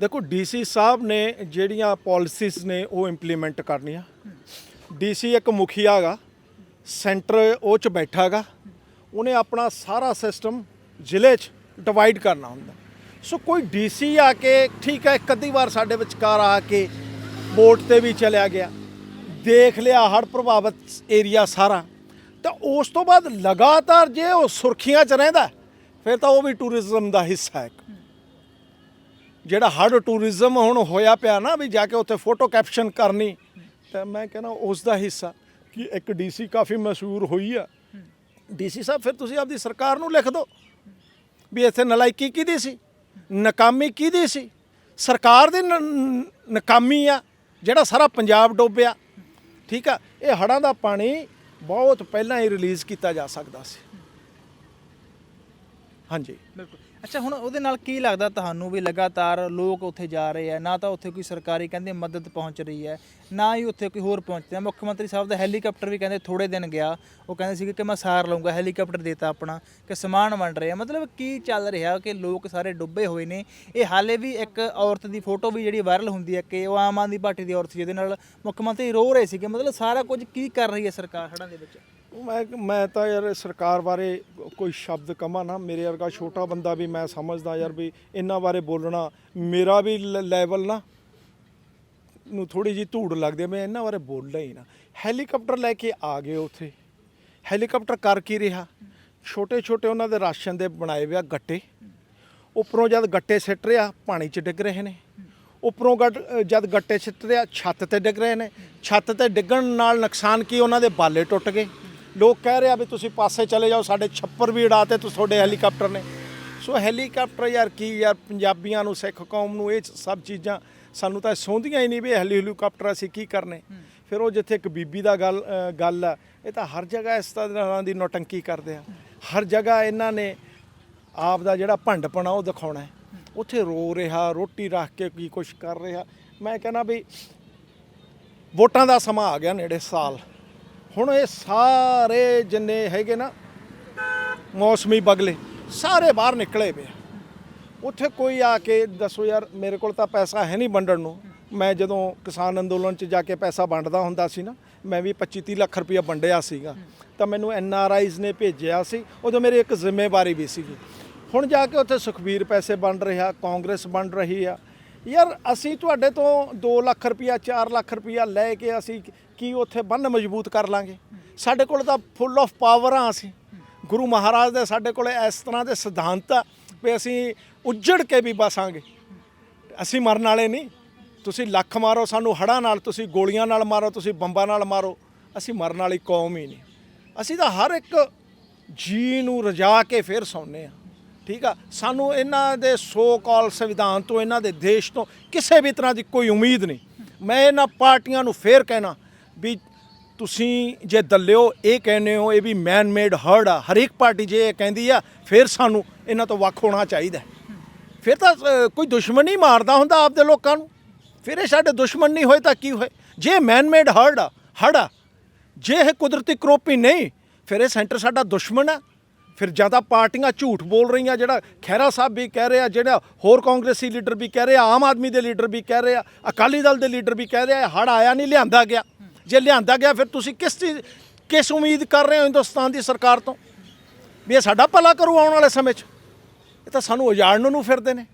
ਦੇਖੋ ਡੀਸੀ ਸਾਹਿਬ ਨੇ ਜਿਹੜੀਆਂ ਪਾਲਿਸੀਜ਼ ਨੇ, ਉਹ ਇੰਪਲੀਮੈਂਟ ਕਰਨੀਆਂ। ਡੀਸੀ ਇੱਕ ਮੁਖੀਆ ਹੈਗਾ ਸੈਂਟਰ ਉਹ ਚ ਬੈਠਾ ਹੈਗਾ ਉਹਨੇ ਆਪਣਾ ਸਾਰਾ ਸਿਸਟਮ ਜ਼ਿਲ੍ਹੇ 'ਚ ਡਿਵਾਈਡ ਕਰਨਾ ਹੁੰਦਾ। ਸੋ ਕੋਈ ਡੀਸੀ ਆ ਕੇ, ਠੀਕ ਹੈ, ਇੱਕ ਅੱਧੀ ਵਾਰ ਸਾਡੇ ਵਿਚਕਾਰ ਆ ਕੇ ਵੋਟ ਤੇ ਵੀ ਚਲਿਆ ਗਿਆ। ਦੇਖ ਲਿਆ ਹੜ੍ਹ ਪ੍ਰਭਾਵਿਤ ਏਰੀਆ ਸਾਰਾ। ਤਾਂ ਉਸ ਤੋਂ ਬਾਅਦ ਲਗਾਤਾਰ ਜੇ ਉਹ ਸੁਰਖੀਆਂ 'ਚ ਰਹਿੰਦਾ, ਫਿਰ ਤਾਂ ਉਹ ਵੀ ਟੂਰਿਜ਼ਮ ਦਾ ਹਿੱਸਾ ਹੈ ਇੱਕ। ਜਿਹੜਾ ਹੜ ਟੂਰਿਜ਼ਮ ਹੁਣ ਹੋਇਆ ਪਿਆ ਨਾ, ਵੀ ਜਾ ਕੇ ਉੱਥੇ ਫੋਟੋ ਕੈਪਸ਼ਨ ਕਰਨੀ, ਤਾਂ ਮੈਂ ਕਹਿੰਦਾ ਉਸ ਦਾ ਹਿੱਸਾ। ਕਿ ਇੱਕ ਡੀਸੀ ਕਾਫੀ ਮਸ਼ਹੂਰ ਹੋਈ ਆ। ਡੀਸੀ ਸਾਹਿਬ, ਫਿਰ ਤੁਸੀਂ ਆਪਦੀ ਸਰਕਾਰ ਨੂੰ ਲਿਖ ਦਿਓ। ਵੀ ਇੱਥੇ ਨਲਾਇਕੀ ਕਿਹਦੀ ਸੀ? ਨਕਾਮੀ ਕਿਹਦੀ ਸੀ? ਸਰਕਾਰ ਦੀ ਨ- ਨਕਾਮੀ ਆ, ਜਿਹੜਾ ਸਾਰਾ ਪੰਜਾਬ ਡੋਬਿਆ। ਠੀਕ ਆ? ਇਹ ਹੜਾਂ ਦਾ ਪਾਣੀ ਬਹੁਤ ਪਹਿਲਾਂ ਹੀ ਰਿਲੀਜ਼ ਕੀਤਾ ਜਾ ਸਕਦਾ ਸੀ। ਹਾਂਜੀ। ਬਿਲਕੁਲ। ਅੱਛਾ, ਹੁਣ ਉਹਦੇ ਨਾਲ ਕੀ ਲੱਗਦਾ ਤੁਹਾਨੂੰ ਵੀ ਲਗਾਤਾਰ ਲੋਕ ਉੱਥੇ ਜਾ ਰਹੇ ਆ, ਨਾ ਤਾਂ ਉੱਥੇ ਕੋਈ ਸਰਕਾਰੀ ਕਹਿੰਦੇ ਮਦਦ ਪਹੁੰਚ ਰਹੀ ਹੈ, ਨਾ ਹੀ ਉੱਥੇ ਕੋਈ ਹੋਰ ਪਹੁੰਚਦਾ ਮੁੱਖ ਮੰਤਰੀ ਸਾਹਿਬ ਦਾ ਹੈਲੀਕਾਪਟਰ ਵੀ ਕਹਿੰਦੇ ਥੋੜੇ ਦਿਨ ਗਿਆ, ਉਹ ਕਹਿੰਦੇ ਸੀ ਕਿ ਮੈਂ ਸਾਰ ਲਊਂਗਾ, ਹੈਲੀਕਾਪਟਰ ਦੇਤਾ ਆਪਣਾ, ਕਿ ਸਮਾਨ ਵੰਡ ਰਹੇ ਆ। ਮਤਲਬ ਕੀ ਚੱਲ ਰਿਹਾ ਕਿ ਲੋਕ ਸਾਰੇ ਡੁੱਬੇ ਹੋਏ ਨੇ? ਇਹ ਹਾਲੇ ਵੀ ਇੱਕ ਔਰਤ ਦੀ ਫੋਟੋ ਵੀ ਜਿਹੜੀ ਵਾਇਰਲ ਹੁੰਦੀ ਹੈ ਕਿ ਉਹ ਆਮ ਆਦਮੀ ਪਾਰਟੀ ਦੀ ਔਰਤ ਸੀ, ਜਿਹਦੇ ਨਾਲ ਮੁੱਖ ਮੰਤਰੀ ਰੋ ਰਹੇ ਸੀਗੇ। ਮਤਲਬ ਸਾਰਾ ਕੁਝ ਕੀ ਕਰ ਰਹੀ ਹੈ ਸਰਕਾਰ ਹੜਾਂ ਦੇ ਵਿੱਚ? ਮੈਂ ਮੈਂ ਤਾਂ ਯਾਰ ਸਰਕਾਰ ਬਾਰੇ ਕੋਈ ਸ਼ਬਦ ਕਮਾ ਨਾ, ਮੇਰੇ ਵਰਗਾ ਛੋਟਾ ਬੰਦਾ ਵੀ ਮੈਂ ਸਮਝਦਾ ਯਾਰ ਵੀ ਇਹਨਾਂ ਬਾਰੇ ਬੋਲਣਾ ਮੇਰਾ ਵੀ ਲੈਵਲ ਨਾ ਨੂੰ ਥੋੜੀ ਜੀ ਧੂੜ ਲੱਗਦੀ ਮੈਂ ਇਹਨਾਂ ਬਾਰੇ ਬੋਲਦਾ ਹੀ ਨਾ। ਹੈਲੀਕਾਪਟਰ ਲੈ ਕੇ ਆ ਗਏ ਉੱਥੇ। ਹੈਲੀਕਾਪਟਰ ਕਰ ਕੀ ਰਿਹਾ? ਛੋਟੇ ਛੋਟੇ ਉਹਨਾਂ ਦੇ ਰਾਸ਼ਨ ਦੇ ਬਣਾਏ ਹੋਇਆ ਗੱਟੇ। ਉੱਪਰੋਂ ਜਦ ਗੱਟੇ ਸਿੱਟ ਰਿਹਾ, ਪਾਣੀ 'ਚ ਡਿੱਗ ਰਹੇ ਨੇ। ਉੱਪਰੋਂ ਗੱਟ- ਜਦ ਗੱਟੇ ਸਿੱਟ ਰਿਹਾ, ਛੱਤ ਤੇ ਡਿੱਗ ਰਹੇ ਨੇ। ਛੱਤ ਤੇ ਡਿੱਗਣ ਨਾਲ ਨੁਕਸਾਨ ਕੀ? ਉਹਨਾਂ ਦੇ ਬਾਲੇ ਟੁੱਟ ਗਏ। ਲੋਕ ਕਹਿ ਰਿਹਾ ਵੀ ਤੁਸੀਂ ਪਾਸੇ ਚਲੇ ਜਾਓ ਸਾਡੇ ਛੱਪਰ ਵੀ ਉਡਾਤੇ ਤੁਸੀਂ ਤੁਹਾਡੇ ਹੈਲੀਕਾਪਟਰ ਨੇ। ਸੋ ਹੈਲੀਕਾਪਟਰ ਯਾਰ ਕੀ ਯਾਰ ਪੰਜਾਬੀਆਂ ਨੂੰ ਸਿੱਖ ਕੌਮ ਨੂੰ ਇਹ ਸਭ ਚੀਜ਼ਾਂ ਸਾਨੂੰ ਤਾਂ ਸੌਂਦੀਆਂ ਹੀ ਨਹੀਂ ਵੀ ਹੈਲੀ ਹੈਲੀਕਾਪਟਰ ਅਸੀਂ ਕੀ ਕਰਨੇ। ਫਿਰ ਉਹ ਜਿੱਥੇ ਇੱਕ ਬੀਬੀ ਦਾ ਗੱਲ ਗੱਲ ਆ ਇਹ ਤਾਂ ਹਰ ਜਗ੍ਹਾ ਇਸ ਤਰ੍ਹਾਂ ਦੀ ਨੋਟੰਕੀ ਕਰਦੇ ਆ। ਹਰ ਜਗ੍ਹਾ ਇਹਨਾਂ ਨੇ ਆਪ ਦਾ ਜਿਹੜਾ ਭੰਡਪਣਾ ਉਹ ਦਿਖਾਉਣਾ ਹੈ। ਉੱਥੇ ਰੋ ਰਿਹਾ ਰੋਟੀ ਰੱਖ ਕੇ ਕੀ ਕੁਛ ਕਰ ਰਿਹਾ। ਮੈਂ ਕਹਿੰਦਾ ਵੀ ਵੋਟਾਂ ਦਾ ਸਮਾਂ ਆ ਗਿਆ ਨੇੜੇ ਸਾਲ। ਹੁਣ ਇਹ ਸਾਰੇ ਜਿੰਨੇ ਹੈਗੇ ਨਾ ਮੌਸਮੀ ਬਗਲੇ, ਸਾਰੇ ਬਾਹਰ ਨਿਕਲੇ ਪਏ ਉੱਥੇ ਕੋਈ ਆ ਕੇ ਦੱਸੋ ਯਾਰ, ਮੇਰੇ ਕੋਲ ਤਾਂ ਪੈਸਾ ਹੈ ਨਹੀਂ ਵੰਡਣ ਨੂੰ। ਮੈਂ ਜਦੋਂ ਕਿਸਾਨ ਅੰਦੋਲਨ 'ਚ ਜਾ ਕੇ ਪੈਸਾ ਵੰਡਦਾ ਹੁੰਦਾ ਸੀ ਨਾ, ਮੈਂ ਵੀ 25 30 ਲੱਖ ਰੁਪਇਆ ਵੰਡਿਆ ਸੀਗਾ। ਤਾਂ ਮੈਨੂੰ ਐਨ ਆਰ ਆਈਜ਼ ਨੇ ਭੇਜਿਆ ਸੀ, ਉਦੋਂ ਮੇਰੀ ਇੱਕ ਜ਼ਿੰਮੇਵਾਰੀ ਵੀ ਸੀਗੀ। ਹੁਣ ਜਾ ਕੇ ਉੱਥੇ ਸੁਖਬੀਰ ਪੈਸੇ ਵੰਡ ਰਿਹਾ, ਕਾਂਗਰਸ ਵੰਡ ਰਹੀ ਆ ਯਾਰ ਅਸੀਂ ਤੁਹਾਡੇ ਤੋਂ 2 ਲੱਖ ਰੁਪਇਆ 4 ਲੱਖ ਰੁਪਇਆ ਲੈ ਕੇ ਅਸੀਂ ਕੀ ਉੱਥੇ ਬੰਨ ਮਜ਼ਬੂਤ ਕਰ ਲਾਂਗੇ? ਸਾਡੇ ਕੋਲ ਤਾਂ ਫੁੱਲ ਆਫ ਪਾਵਰ ਆ ਅਸੀਂ। ਗੁਰੂ ਮਹਾਰਾਜ ਦੇ ਸਾਡੇ ਕੋਲ ਇਸ ਤਰ੍ਹਾਂ ਦੇ ਸਿਧਾਂਤ ਆ ਵੀ ਅਸੀਂ ਉੱਜੜ ਕੇ ਵੀ ਬਸਾਂਗੇ। ਅਸੀਂ ਮਰਨ ਵਾਲੇ ਨਹੀਂ। ਤੁਸੀਂ ਲੱਖ ਮਾਰੋ, ਸਾਨੂੰ ਹੜਾਂ ਨਾਲ, ਤੁਸੀਂ ਗੋਲੀਆਂ ਨਾਲ ਮਾਰੋ, ਤੁਸੀਂ ਬੰਬਾਂ ਨਾਲ ਮਾਰੋ। ਅਸੀਂ ਮਰਨ ਵਾਲੀ ਕੌਮ ਹੀ ਨਹੀਂ। ਅਸੀਂ ਤਾਂ ਹਰ ਇੱਕ ਜੀ ਨੂੰ ਰਜਾ ਕੇ ਫੇਰ ਸੌਂਨੇ ਆ ਠੀਕ ਆ? ਸਾਨੂੰ ਇਹਨਾਂ ਦੇ ਸੋ ਕਾਲ ਸੰਵਿਧਾਨ ਤੋਂ, ਇਹਨਾਂ ਦੇ ਦੇਸ਼ ਤੋਂ ਕਿਸੇ ਵੀ ਤਰ੍ਹਾਂ ਦੀ ਕੋਈ ਉਮੀਦ ਨਹੀਂ। ਮੈਂ ਇਹਨਾਂ ਪਾਰਟੀਆਂ ਨੂੰ ਫੇਰ ਕਹਿਣਾ ਵੀ ਤੁਸੀਂ ਜੇ ਦੱਲਿਓ, ਇਹ ਕਹਿੰਦੇ ਹੋ, ਇਹ ਵੀ ਮੈਨ ਮੇਡ ਹਰਡ ਆ। ਹਰੇਕ ਪਾਰਟੀ ਜੇ ਇਹ ਕਹਿੰਦੀ ਆ, ਫਿਰ ਸਾਨੂੰ ਇਹਨਾਂ ਤੋਂ ਵੱਖ ਹੋਣਾ ਚਾਹੀਦਾ ਫਿਰ ਤਾਂ ਕੋਈ ਦੁਸ਼ਮਣ ਹੀ ਮਾਰਦਾ ਹੁੰਦਾ ਆਪਦੇ ਲੋਕਾਂ ਨੂੰ। ਫਿਰ ਇਹ ਸਾਡੇ ਦੁਸ਼ਮਣ ਨਹੀਂ ਹੋਏ ਤਾਂ ਕੀ ਹੋਏ? ਜੇ ਮੈਨ ਮੇਡ ਹਰਡ ਆ ਹੜ ਆ, ਜੇ ਇਹ ਕੁਦਰਤੀ ਕਰੋਪੀ ਨਹੀਂ, ਫਿਰ ਇਹ ਸੈਂਟਰ ਸਾਡਾ ਦੁਸ਼ਮਣ ਆ। ਫਿਰ ਜ਼ਿਆਦਾ ਪਾਰਟੀਆਂ ਝੂਠ ਬੋਲ ਰਹੀਆਂ, ਜਿਹੜਾ ਖਹਿਰਾ ਸਾਹਿਬ ਵੀ ਕਹਿ ਰਿਹਾ, ਜਿਹੜਾ ਹੋਰ ਕਾਂਗਰਸੀ ਲੀਡਰ ਵੀ ਕਹਿ ਰਿਹਾ, ਆਮ ਆਦਮੀ ਦੇ ਲੀਡਰ ਵੀ ਕਹਿ ਰਿਹਾ, ਅਕਾਲੀ ਦਲ ਦੇ ਲੀਡਰ ਵੀ ਕਹਿ ਰਿਹਾ ਹੜ ਆਇਆ ਨਹੀਂ, ਲਿਆਂਦਾ ਗਿਆ। ਜੇ ਲਿਆਂਦਾ ਗਿਆ, ਫਿਰ ਤੁਸੀਂ ਕਿਸ ਚੀਜ਼, ਕਿਸ ਉਮੀਦ ਕਰ ਰਹੇ ਹੋ ਹਿੰਦੁਸਤਾਨ ਦੀ ਸਰਕਾਰ ਤੋਂ? ਵੀ ਇਹ ਸਾਡਾ ਭਲਾ ਕਰੂ ਆਉਣ ਵਾਲੇ ਸਮੇਂ 'ਚ? ਇਹ ਤਾਂ ਸਾਨੂੰ ਉਜਾੜਨ ਨੂੰ ਫਿਰਦੇ ਨੇ।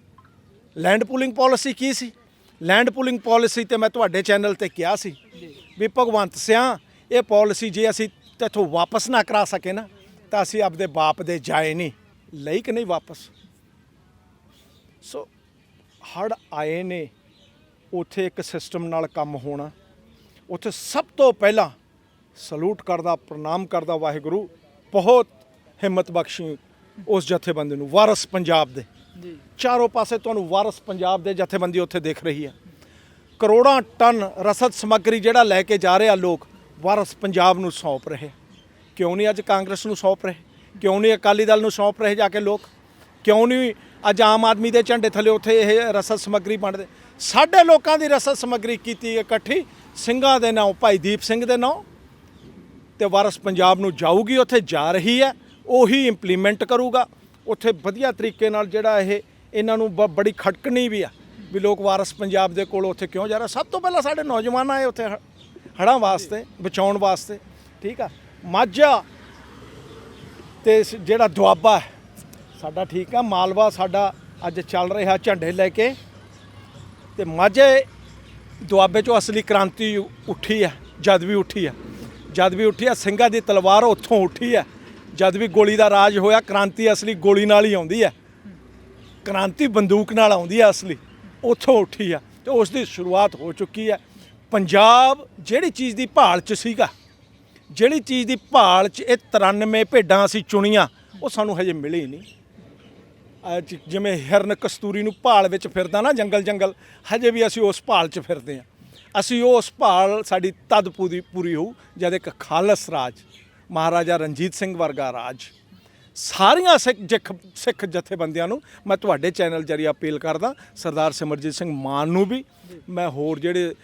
ਲੈਂਡ ਪੂਲਿੰਗ ਪਾਲਿਸੀ ਕੀ ਸੀ? ਲੈਂਡ ਪੂਲਿੰਗ ਪਾਲਿਸੀ ਤੇ ਮੈਂ ਤੁਹਾਡੇ ਚੈਨਲ ਤੇ ਕਿਹਾ ਸੀ ਵੀ ਭਗਵੰਤ ਸਿਆ, ਇਹ ਪਾਲਿਸੀ ਜੇ ਅਸੀਂ ਤੇਥੋਂ ਵਾਪਸ ਨਾ ਕਰਾ ਸਕੇ ਨਾ ਤਾਂ ਅਸੀਂ ਆਪਦੇ ਬਾਪ ਦੇ ਜਾਏ ਨਹੀਂ ਲਈ ਕਿ ਨਹੀਂ ਵਾਪਸ? ਸੋ ਹੜ ਆਏ ਨੇ ਉਥੇ ਇੱਕ ਸਿਸਟਮ ਨਾਲ ਕੰਮ ਹੋਣਾ। ਉਥੇ ਸਭ ਤੋਂ ਪਹਿਲਾਂ ਸਲੂਟ ਕਰਦਾ ਪ੍ਰਣਾਮ ਕਰਦਾ ਵਾਹਿਗੁਰੂ ਬਹੁਤ ਹਿੰਮਤ ਬਖਸ਼ੀ ਉਸ ਜਥੇਬੰਦੀ ਨੂੰ ਵਾਰਸ ਪੰਜਾਬ ਦੇ। ਜੀ। ਚਾਰੋਂ ਪਾਸੇ ਤੁਹਾਨੂੰ ਵਾਰਸ ਪੰਜਾਬ ਦੇ ਜਥੇਬੰਦੀ ਉੱਥੇ ਦਿਖ ਰਹੀ ਹੈ। ਕਰੋੜਾਂ ਟਨ ਰਸਦ ਸਮੱਗਰੀ ਜਿਹੜਾ ਲੈ ਕੇ ਜਾ ਰਹੇ ਆ ਲੋਕ ਵਾਰਸ ਪੰਜਾਬ ਨੂੰ ਸੌਂਪ ਰਹੇ ਕਿਉਂ ਨਹੀਂ ਅੱਜ ਕਾਂਗਰਸ ਨੂੰ ਸੌਂਪ ਰਹੇ? ਕਿਉਂ ਨਹੀਂ ਅਕਾਲੀ ਦਲ ਨੂੰ ਸੌਂਪ ਰਹੇ ਜਾ ਕੇ ਲੋਕ? ਕਿਉਂ ਨਹੀਂ ਅੱਜ ਆਮ ਆਦਮੀ ਦੇ ਝੰਡੇ ਥੱਲੇ ਉੱਥੇ ਇਹ ਰਸਦ ਸਮੱਗਰੀ ਵੰਡਦੇ ਸਾਡੇ ਲੋਕਾਂ ਦੀ ਰਸਦ ਸਮੱਗਰੀ ਕੀਤੀ ਇਕੱਠੀ। ਸਿੰਘਾਂ ਦੇ ਨਾਂ, ਭਾਈ ਦੀਪ ਸਿੰਘ ਦੇ ਨਾਂ। ਤੇ ਵਾਰਸ ਪੰਜਾਬ ਨੂੰ ਜਾਊਗੀ, ਉੱਥੇ ਜਾ ਰਹੀ ਹੈ। ਉਹੀ ਇੰਪਲੀਮੈਂਟ ਕਰੂਗਾ। ਉੱਥੇ ਵਧੀਆ ਤਰੀਕੇ ਨਾਲ ਜਿਹੜਾ ਇਹ, ਇਹਨਾਂ ਨੂੰ ਬ- ਬੜੀ ਖਟਕਣੀ ਵੀ ਆ। ਵੀ ਲੋਕ ਵਾਰਸ ਪੰਜਾਬ ਦੇ ਕੋਲ ਉੱਥੇ ਕਿਉਂ ਜਾ ਰਹੇ? ਸਭ ਤੋਂ ਪਹਿਲਾਂ ਸਾਡੇ ਨੌਜਵਾਨ ਆਏ ਉੱਥੇ ਹ- ਹੜ੍ਹਾਂ ਵਾਸਤੇ, ਬਚਾਉਣ ਵਾਸਤੇ। ਠੀਕ ਆ? ਮਾਝਾ ਤੇ ਜਿਹੜਾ ਦੁਆਬਾ ਸਾਡਾ ਠੀਕ ਆ, ਮਾਲਵਾ ਸਾਡਾ ਅੱਜ ਚੱਲ ਰਿਹਾ ਝੰਡੇ ਲੈ ਕੇ ਤੇ ਮਾਝੇ ਦੁਆਬੇ ਚੋਂ ਅਸਲੀ ਕ੍ਰਾਂਤੀ ਉੱਠੀ ਆ ਜਦ ਵੀ ਉੱਠੀ ਆ ਜਦ ਵੀ ਉੱਠੀ ਆ ਸਿੰਘਾਂ ਦੀ ਤਲਵਾਰ ਉੱਥੋਂ ਉੱਠੀ ਆ ਜਦ ਵੀ ਗੋਲੀ ਦਾ ਰਾਜ ਹੋਇਆ, ਕ੍ਰਾਂਤੀ ਅਸਲੀ ਗੋਲੀ ਨਾਲ ਹੀ ਆਉਂਦੀ ਆ ਕ੍ਰਾਂਤੀ ਬੰਦੂਕ ਨਾਲ ਆਉਂਦੀ ਆ ਅਸਲੀ, ਉੱਥੋਂ ਉੱਠੀ ਆ ਤੇ ਉਸ ਦੀ ਸ਼ੁਰੂਆਤ ਹੋ ਚੁੱਕੀ ਆ ਪੰਜਾਬ ਜਿਹੜੀ ਚੀਜ਼ ਦੀ ਭਾਲ 'ਚ ਸੀਗਾ ਜਿਹੜੀ ਚੀਜ਼ ਦੀ ਭਾਲ 'ਚ ਇਹ 93 ਭੇਡਾਂ ਅਸੀਂ ਚੁਣੀਆਂ, ਉਹ ਸਾਨੂੰ ਹਜੇ ਮਿਲੀ ਨਹੀਂ। ਅੱਜ ਜਿਵੇਂ ਹਿਰਨ ਕਸਤੂਰੀ ਨੂੰ ਭਾਲ ਵਿੱਚ ਫਿਰਦਾ ਨਾ ਜੰਗਲ ਜੰਗਲ, ਹਜੇ ਵੀ ਅਸੀਂ ਉਸ ਭਾਲ 'ਚ ਫਿਰਦੇ ਹਾਂ। ਅਸੀਂ ਉਸ ਭਾਲ ਸਾਡੀ ਤਦ ਪੂਰੀ ਪੂਰੀ ਹੋਊ ਜਦ ਇੱਕ ਖਾਲਸ ਰਾਜ, ਮਹਾਰਾਜਾ ਰਣਜੀਤ ਸਿੰਘ ਵਰਗਾ ਰਾਜ। ਸਾਰੀਆਂ ਸਿੱਖ, ਜਿਖ- ਸਿੱਖ ਜਥੇਬੰਦੀਆਂ ਨੂੰ ਮੈਂ ਤੁਹਾਡੇ ਚੈਨਲ ਜਰੀਏ ਅਪੀਲ ਕਰਦਾ, ਸਰਦਾਰ ਸਿਮਰਜੀਤ ਸਿੰਘ ਮਾਨ ਨੂੰ ਵੀ, ਮੈਂ ਹੋਰ ਜਿਹੜੇ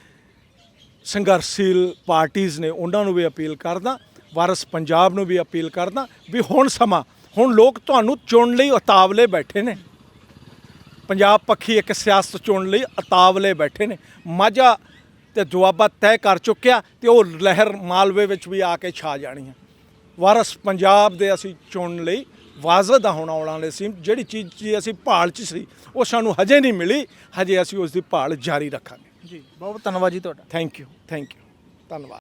ਸੰਘਰਸ਼ੀਲ ਪਾਰਟੀਆਂ ਨੇ ਉਹਨਾਂ ਨੂੰ ਵੀ ਅਪੀਲ ਕਰਦਾ, ਵਾਰਸ ਪੰਜਾਬ ਨੂੰ ਵੀ ਅਪੀਲ ਕਰਦਾ ਵੀ ਹੁਣ ਸਮਾਂ, ਹੁਣ ਲੋਕ ਤੁਹਾਨੂੰ ਚੁਣ ਲਈ ਉਤਾਵਲੇ ਬੈਠੇ ਨੇ। ਪੰਜਾਬ ਪੱਖੀ ਇੱਕ ਸਿਆਸਤ ਚੁਣ ਲਈ ਉਤਾਵਲੇ ਬੈਠੇ ਨੇ। ਮਾਝਾ ਤੇ ਦੁਆਬਾ ਤੈਅ ਕਰ ਚੁੱਕਿਆ ਤੇ ਉਹ ਲਹਿਰ ਮਾਲਵੇ ਵਿੱਚ ਵੀ ਆ ਕੇ ਛਾ ਜਾਣੀ ਹੈ ਵਾਰਸ ਪੰਜਾਬ ਦੇ ਅਸੀਂ ਚੁਣਨ ਲਈ ਵਾਜਦ ਹੋਣ ਆਉਣ ਵਾਲੇ ਸੀ, ਜਿਹੜੀ ਚੀਜ਼ ਅਸੀਂ ਭਾਲ ਚ ਸੀ, ਉਹ ਸਾਨੂੰ ਹਜੇ ਨਹੀਂ ਮਿਲੀ, ਹਜੇ ਅਸੀਂ ਉਸ ਦੀ ਭਾਲ ਜਾਰੀ ਰੱਖਾਂਗੇ। ਜੀ ਬਹੁਤ ਧੰਨਵਾਦ ਜੀ ਤੁਹਾਡਾ। ਥੈਂਕ ਯੂ ਥੈਂਕ ਯੂ ਧੰਨਵਾਦ।